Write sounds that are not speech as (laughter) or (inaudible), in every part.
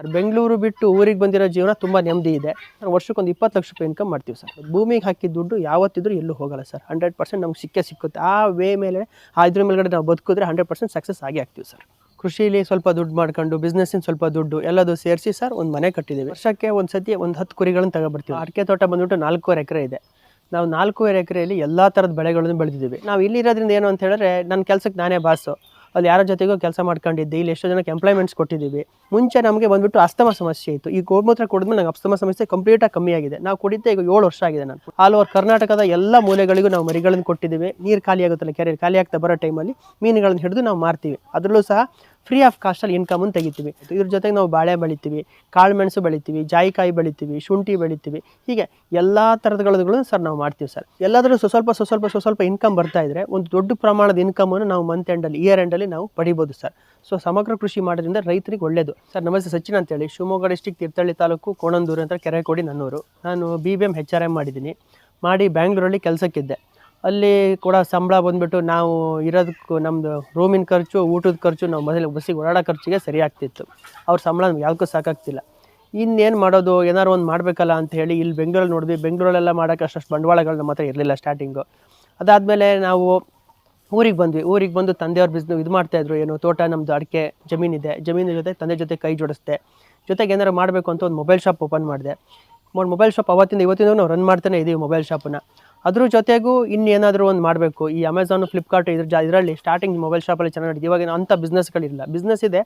Sir, Bengaluru ಬಿಟ್ಟು ಊರಿಗೆ ಬಂದಿರೋ ಜೀವನ ತುಂಬ ನೆಮ್ಮದಿ ಇದೆ. ಸರ್, ವರ್ಷಕ್ಕೊಂದು ಇಪ್ಪತ್ತು ಲಕ್ಷ ರೂಪಾಯಿ ಇನ್ಕಮ್ ಮಾಡ್ತೀವಿ ಸರ್. ಭೂಮಿಗೆ ಹಾಕಿದ ದುಡ್ಡು ಯಾವತ್ತಿದ್ರೂ ಎಲ್ಲೂ ಹೋಗಲ್ಲ ಸರ್. ಹಂಡ್ರೆಡ್ ಪರ್ಸೆಂಟ್ ನಮ್ಗೆ ಸಿಕ್ಕೇ ಸಿಕ್ಕುತ್ತೆ. ಆ ವೇ ಮೇಲೆ, ಆ ಇದ್ರ ಮೇಲ್ಗಡೆ ನಾವು ಬದುಕಿದ್ರೆ ಹಂಡ್ರೆಡ್ ಪರ್ಸೆಂಟ್ ಸಕ್ಸಸ್ ಆಗಿ ಆಗ್ತೀವಿ ಸರ್. ಕೃಷಿಲಿ ಸ್ವಲ್ಪ ದುಡ್ಡು ಮಾಡ್ಕೊಂಡು ಬಿಸ್ನೆಸ್ಸಿನ ಸ್ವಲ್ಪ ದುಡ್ಡು ಎಲ್ಲದು ಸೇರಿಸಿ ಸರ್, ಒಂದು ಮನೆ ಕಟ್ಟಿದ್ದೀವಿ. ವರ್ಷಕ್ಕೆ ಒಂದು ಸತಿ ಒಂದು ಹತ್ತು ಕುರಿಗಳನ್ನು ತಗೊಬರ್ತೀವಿ. ಅಡಿಕೆ ತೋಟ ಬಂದ್ಬಿಟ್ಟು ನಾಲ್ಕೂವರೆ ಎಕರೆ ಇದೆ. ನಾವು ನಾಲ್ಕೂವರೆ ಎಕರೆಯಲ್ಲಿ ಎಲ್ಲ ಥರದ ಬೆಳೆಗಳನ್ನು ಬೆಳೆದಿದ್ದೀವಿ. ನಾವು ಇಲ್ಲಿರೋದ್ರಿಂದ ಏನು ಅಂತ ಹೇಳಿದ್ರೆ ನನ್ನ ಕೆಲಸಕ್ಕೆ ನಾನೇ ಬಾಸು ಅಲ್ಲಿ ಯಾರ ಜೊತೆಗೂ ಕೆಲಸ ಮಾಡ್ಕೊಂಡಿದ್ದೆ, ಇಲ್ಲಿ ಎಷ್ಟೋ ಜನಕ್ಕೆ ಎಂಪ್ಲಾಯ್ಮೆಂಟ್ಸ್ ಕೊಟ್ಟಿದ್ದೀವಿ. ಮುಂಚೆ ನಮಗೆ ಬಂದುಬಿಟ್ಟು ಅಸ್ತಮ ಸಮಸ್ಯೆ ಇತ್ತು. ಈ ಗೋಮೂತ್ರ ಕುಡಿದ್ಮೇಲೆ ನಂಗೆ ಅಸ್ತಮ ಸಮಸ್ಯೆ ಕಂಪ್ಲೀಟಾಗಿ ಕಮ್ಮಿ ಆಗಿದೆ. ನಾವು ಕುಡಿತಾ ಈಗ ಏಳು ವರ್ಷ ಆಗಿದೆ ನಾನು. ಆಲ್ ಓವರ್ ಕರ್ನಾಟಕದ ಎಲ್ಲ ಮೂಲೆಗಳಿಗೂ ನಾವು ಮರಿಗಳನ್ನು ಕೊಟ್ಟಿದ್ದೀವಿ. ನೀರು ಖಾಲಿ ಆಗುತ್ತಲ್ಲ ಕೆರೆ ಖಾಲಿ ಆಗ್ತಾ ಬರೋ ಟೈಮಲ್ಲಿ ಮೀನುಗಳನ್ನು ಹಿಡಿದು ನಾವು ಮಾರ್ತೀವಿ. ಅದರಲ್ಲೂ ಸಹ ಫ್ರೀ ಆಫ್ ಕಾಸ್ಟಲ್ಲಿ ಇನ್ಕಮನ್ನು ತೆಗಿತೀವಿ. ಇದ್ರ ಜೊತೆಗೆ ನಾವು ಬಾಳೆ ಬೆಳಿತೀವಿ, ಕಾಳುಮೆಣಸು ಬೆಳಿತೀವಿ, ಜಾಯಿಕಾಯಿ ಬೆಳಿತೀವಿ, ಶುಂಠಿ ಬೆಳಿತೀವಿ. ಹೀಗೆ ಎಲ್ಲ ಥರದಗಳನ್ನು ಸರ್ ನಾವು ಮಾಡ್ತೀವಿ ಸರ್. ಎಲ್ಲಾದರೂ ಸ್ವ ಸ್ವಲ್ಪ ಸ್ವ ಸ್ವಲ್ಪ ಸ್ವಲ್ಪ ಇನ್ಕಮ್ ಬರ್ತಾ ಇದ್ರೆ ಒಂದು ದೊಡ್ಡ ಪ್ರಮಾಣದ ಇನ್ಕಮನ್ನು ನಾವು ಮಂತ್ ಎಂಡಲ್ಲಿ ಇಯರ್ ಎಂಡಲ್ಲಿ ನಾವು ಪಡಿಬೋದು ಸರ್. ಸೊ ಸಮಗ್ರ ಕೃಷಿ ಮಾಡೋದ್ರಿಂದ ರೈತರಿಗೆ ಒಳ್ಳೆಯದು ಸರ್, ನಮಸ್ತೆ ಸಚಿನ್ ಅಂತೇಳಿ. ಶಿವಮೊಗ್ಗ ಡಿಸ್ಟಿಕ್ ತೀರ್ಥಹಳ್ಳಿ ತಾಲೂಕು ಕೋಣಂದೂರು ಅಂತ ಕೆರೆಕೋಡಿ ನನ್ನೂರು. ನಾನು B B M H R M ಮಾಡಿದ್ದೀನಿ. ಮಾಡಿ ಬ್ಯಾಂಗ್ಳೂರಲ್ಲಿ ಕೆಲಸಕ್ಕಿದ್ದೆ. ಅಲ್ಲಿ ಕೂಡ ಸಂಬಳ ಬಂದ್ಬಿಟ್ಟು ನಾವು ಇರೋದಕ್ಕೂ ನಮ್ಮದು ರೂಮಿನ ಖರ್ಚು, ಊಟದ ಖರ್ಚು ನಾವು ಮೊದಲು ಬಸ್ಸಿಗೆ ಓಡಾಡೋ ಖರ್ಚಿಗೆ ಸರಿ ಆಗ್ತಿತ್ತು ಅವ್ರ ಸಂಬಳ ನಮ್ಗೆ ಯಾವುದಕ್ಕೂ ಸಾಕಾಗ್ತಿಲ್ಲ. ಇನ್ನೇನು ಮಾಡೋದು ಏನಾರು ಒಂದು ಮಾಡಬೇಕಲ್ಲ ಅಂತ ಹೇಳಿ ಇಲ್ಲಿ ಬೆಂಗಳೂರಲ್ಲಿ ನೋಡಿದ್ವಿ. ಬೆಂಗಳೂರಲ್ಲೆಲ್ಲ ಮಾಡೋಕ್ಕೆ ಅಷ್ಟಷ್ಟು ಬಂಡವಾಳಗಳು ನಮ್ಮ ಹತ್ರ ಇರಲಿಲ್ಲ ಸ್ಟಾರ್ಟಿಂಗು ಅದಾದಮೇಲೆ ನಾವು ಊರಿಗೆ ಬಂದ್ವಿ. ಊರಿಗೆ ಬಂದು ತಂದೆಯವ್ರ ಬಿಸ್ನೆಸ್ ಇದು ಮಾಡ್ತಾಯಿದ್ರು ಏನು ತೋಟ ನಮ್ಮದು ಅಡಿಕೆ ಜಮೀನಿದೆ ಜಮೀನಿನ ಜೊತೆ ತಂದೆ ಜೊತೆ ಕೈ ಜೋಡಿಸ್ದೆ. ಜೊತೆಗೆ ಏನಾರು ಮಾಡಬೇಕು ಅಂತ ಒಂದು ಮೊಬೈಲ್ ಶಾಪ್ ಓಪನ್ ಮಾಡಿದೆ. ಮೊಬೈಲ್ ಶಾಪ್ ಅವತ್ತಿಂದ ಇವತ್ತಿಂದ ನಾವು ರನ್ ಮಾಡ್ತಾನೆ ಇದ್ದೀವಿ ಮೊಬೈಲ್ ಶಾಪನ್ನ ಅದ್ರ ಜೊತೆಗೂ ಇನ್ನೇನಾದರೂ ಒಂದು ಮಾಡಬೇಕು. ಈ ಅಮೆಝಾನು ಫ್ಲಿಪ್ಕಾರ್ಟ್ ಇದ್ರ ಜಾ, ಇದರಲ್ಲಿ ಸ್ಟಾರ್ಟಿಂಗ್ ಮೊಬೈಲ್ ಶಾಪಲ್ಲಿ ಚೆನ್ನಾಗಿ ನಡೀತು ಇವಾಗ ಅಂಥ ಬಿಸ್ನೆಸ್ಗಳಿಲ್ಲ ಬಿಸ್ನೆಸ್ ಇದೆ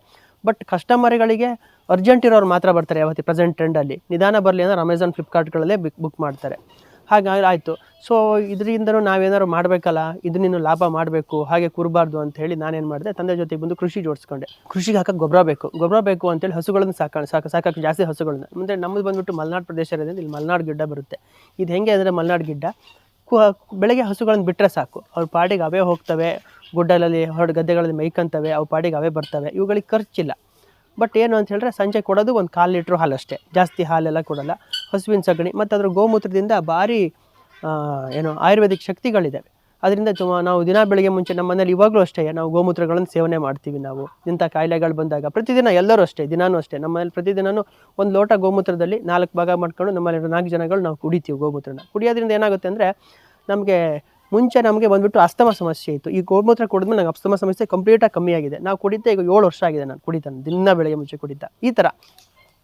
ಬಟ್ ಕಸ್ಟಮರ್ಗಳಿಗೆ ಅರ್ಜೆಂಟ್ ಇರೋರು ಮಾತ್ರ ಬರ್ತಾರೆ ಯಾವತ್ತಿ ಪ್ರೆಸೆಂಟ್ ಟ್ರೆಂಡಲ್ಲಿ ನಿಧಾನ ಬರಲಿ ಅಂದ್ರೆ ಅಮೆಝಾನ್ ಫ್ಲಿಪ್ಕಾರ್ಟ್ಗಳಲ್ಲೇ ಬಿಕ್ ಬುಕ್ ಮಾಡ್ತಾರೆ. ಹಾಗಾಗಿ ಆಯಿತು. ಸೊ ಇದರಿಂದನೂ ನಾವೇನಾದ್ರು ಮಾಡಬೇಕಲ್ಲ? ಇದನ್ನಿನ್ನು ಲಾಭ ಮಾಡಬೇಕು, ಹಾಗೆ ಕೂರಬಾರ್ದು ಅಂತ ಹೇಳಿ ನಾನೇನು ಮಾಡಿದೆ, ತಂದೆ ಜೊತೆಗೆ ಬಂದು ಕೃಷಿ ಜೋಡಿಸ್ಕೊಂಡೆ. ಕೃಷಿಗೆ ಹಾಕಕ್ಕೆ ಗೊಬ್ಬರ ಬೇಕು. ಗೊಬ್ಬರ ಬೇಕು ಅಂತೇಳಿ ಹಸುಗಳನ್ನು ಸಾಕ ಸಾಕ ಸಾಕಕ್ಕೆ ಜಾಸ್ತಿ ಹಸುಗಳನ್ನ. ಅಂದರೆ ನಮ್ಮದು ಬಂದ್ಬಿಟ್ಟು ಮಲೆನಾಡು ಪ್ರದೇಶ ಇಲ್ಲಿ ಮಲೆನಾಡು ಗಿಡ್ಡ ಬರುತ್ತೆ. ಇದು ಹೆಂಗೆ ಅಂದರೆ ಮಲೆನಾಡು ಗಿಡ್ಡ ಬೆಳಗ್ಗೆ ಹಸುಗಳನ್ನು ಬಿಟ್ಟರೆ ಸಾಕು. ಅವ್ರ ಪಾಡಿಗೆ ಅವೇ ಹೋಗ್ತವೆ, ಗುಡ್ಡಲಲ್ಲಿ ಹೊರಡು ಗದ್ದೆಗಳಲ್ಲಿ ಮೈಕಂತವೆ ಅವು ಪಾಡಿಗೆ ಅವೇ ಬರ್ತವೆ. ಇವುಗಳಿಗೆ ಖರ್ಚಿಲ್ಲ. ಬಟ್ ಏನು ಅಂತ ಹೇಳಿದ್ರೆ ಸಂಜೆ ಕೊಡೋದು ಒಂದು ಕಾಲು ಲೀಟ್ರ್ ಹಾಲು ಅಷ್ಟೇ. ಜಾಸ್ತಿ ಹಾಲೆಲ್ಲ ಕೊಡಲ್ಲ. ಹಸುವಿನ ಸಗಣಿ ಮತ್ತು ಅದರ ಗೋಮೂತ್ರದಿಂದ ಭಾರಿ ಏನು ಆಯುರ್ವೇದಿಕ್ ಶಕ್ತಿಗಳಿದ್ದಾವೆ ಅದರಿಂದ ನಾವು ದಿನ ಬೆಳಗ್ಗೆ ಮುಂಚೆ ನಮ್ಮ ಮನೇಲಿ ಇವಾಗಲೂ ಅಷ್ಟೇ, ನಾವು ಗೋಮೂತ್ರಗಳನ್ನು ಸೇವನೆ ಮಾಡ್ತೀವಿ ನಾವು. ಇಂಥ ಕಾಯಿಲೆಗಳು ಬಂದಾಗ ಪ್ರತಿದಿನ ಎಲ್ಲರೂ ಅಷ್ಟೇ, ದಿನಾನೂ ಅಷ್ಟೇ. ನಮ್ಮ ಮನೇಲಿ ಪ್ರತಿದಿನ ಒಂದು ಲೋಟ ಗೋಮೂತ್ರದಲ್ಲಿ ನಾಲ್ಕು ಭಾಗ ಮಾಡ್ಕೊಂಡು ನಮ್ಮಲ್ಲಿ ನಾಲ್ಕು ಜನಗಳು ನಾವು ಕುಡಿತೀವಿ ಗೋಮೂತ್ರನ. ಕುಡಿಯೋದ್ರಿಂದ ಏನಾಗುತ್ತೆ ಅಂದರೆ ನಮಗೆ ಮುಂಚೆ ನಮಗೆ ಬಂದುಬಿಟ್ಟು ಅಸ್ತಮ ಸಮಸ್ಯೆ ಇತ್ತು. ಈ ಗೋಮೂತ್ರ ಕುಡಿದ್ಮೇಲೆ ನಂಗೆ ಅಸ್ತಮ ಸಮಸ್ಯೆ ಕಂಪ್ಲೀಟಾಗಿ ಕಮ್ಮಿ ಆಗಿದೆ ನಾವು ಕುಡಿತಾ ಈಗ ಏಳು ವರ್ಷ ಆಗಿದೆ ನಾನು ಕುಡಿತಾನೆ, ದಿನ ಬೆಳಗ್ಗೆ ಮುಂಚೆ ಕುಡಿತಾ. ಈ ಥರ.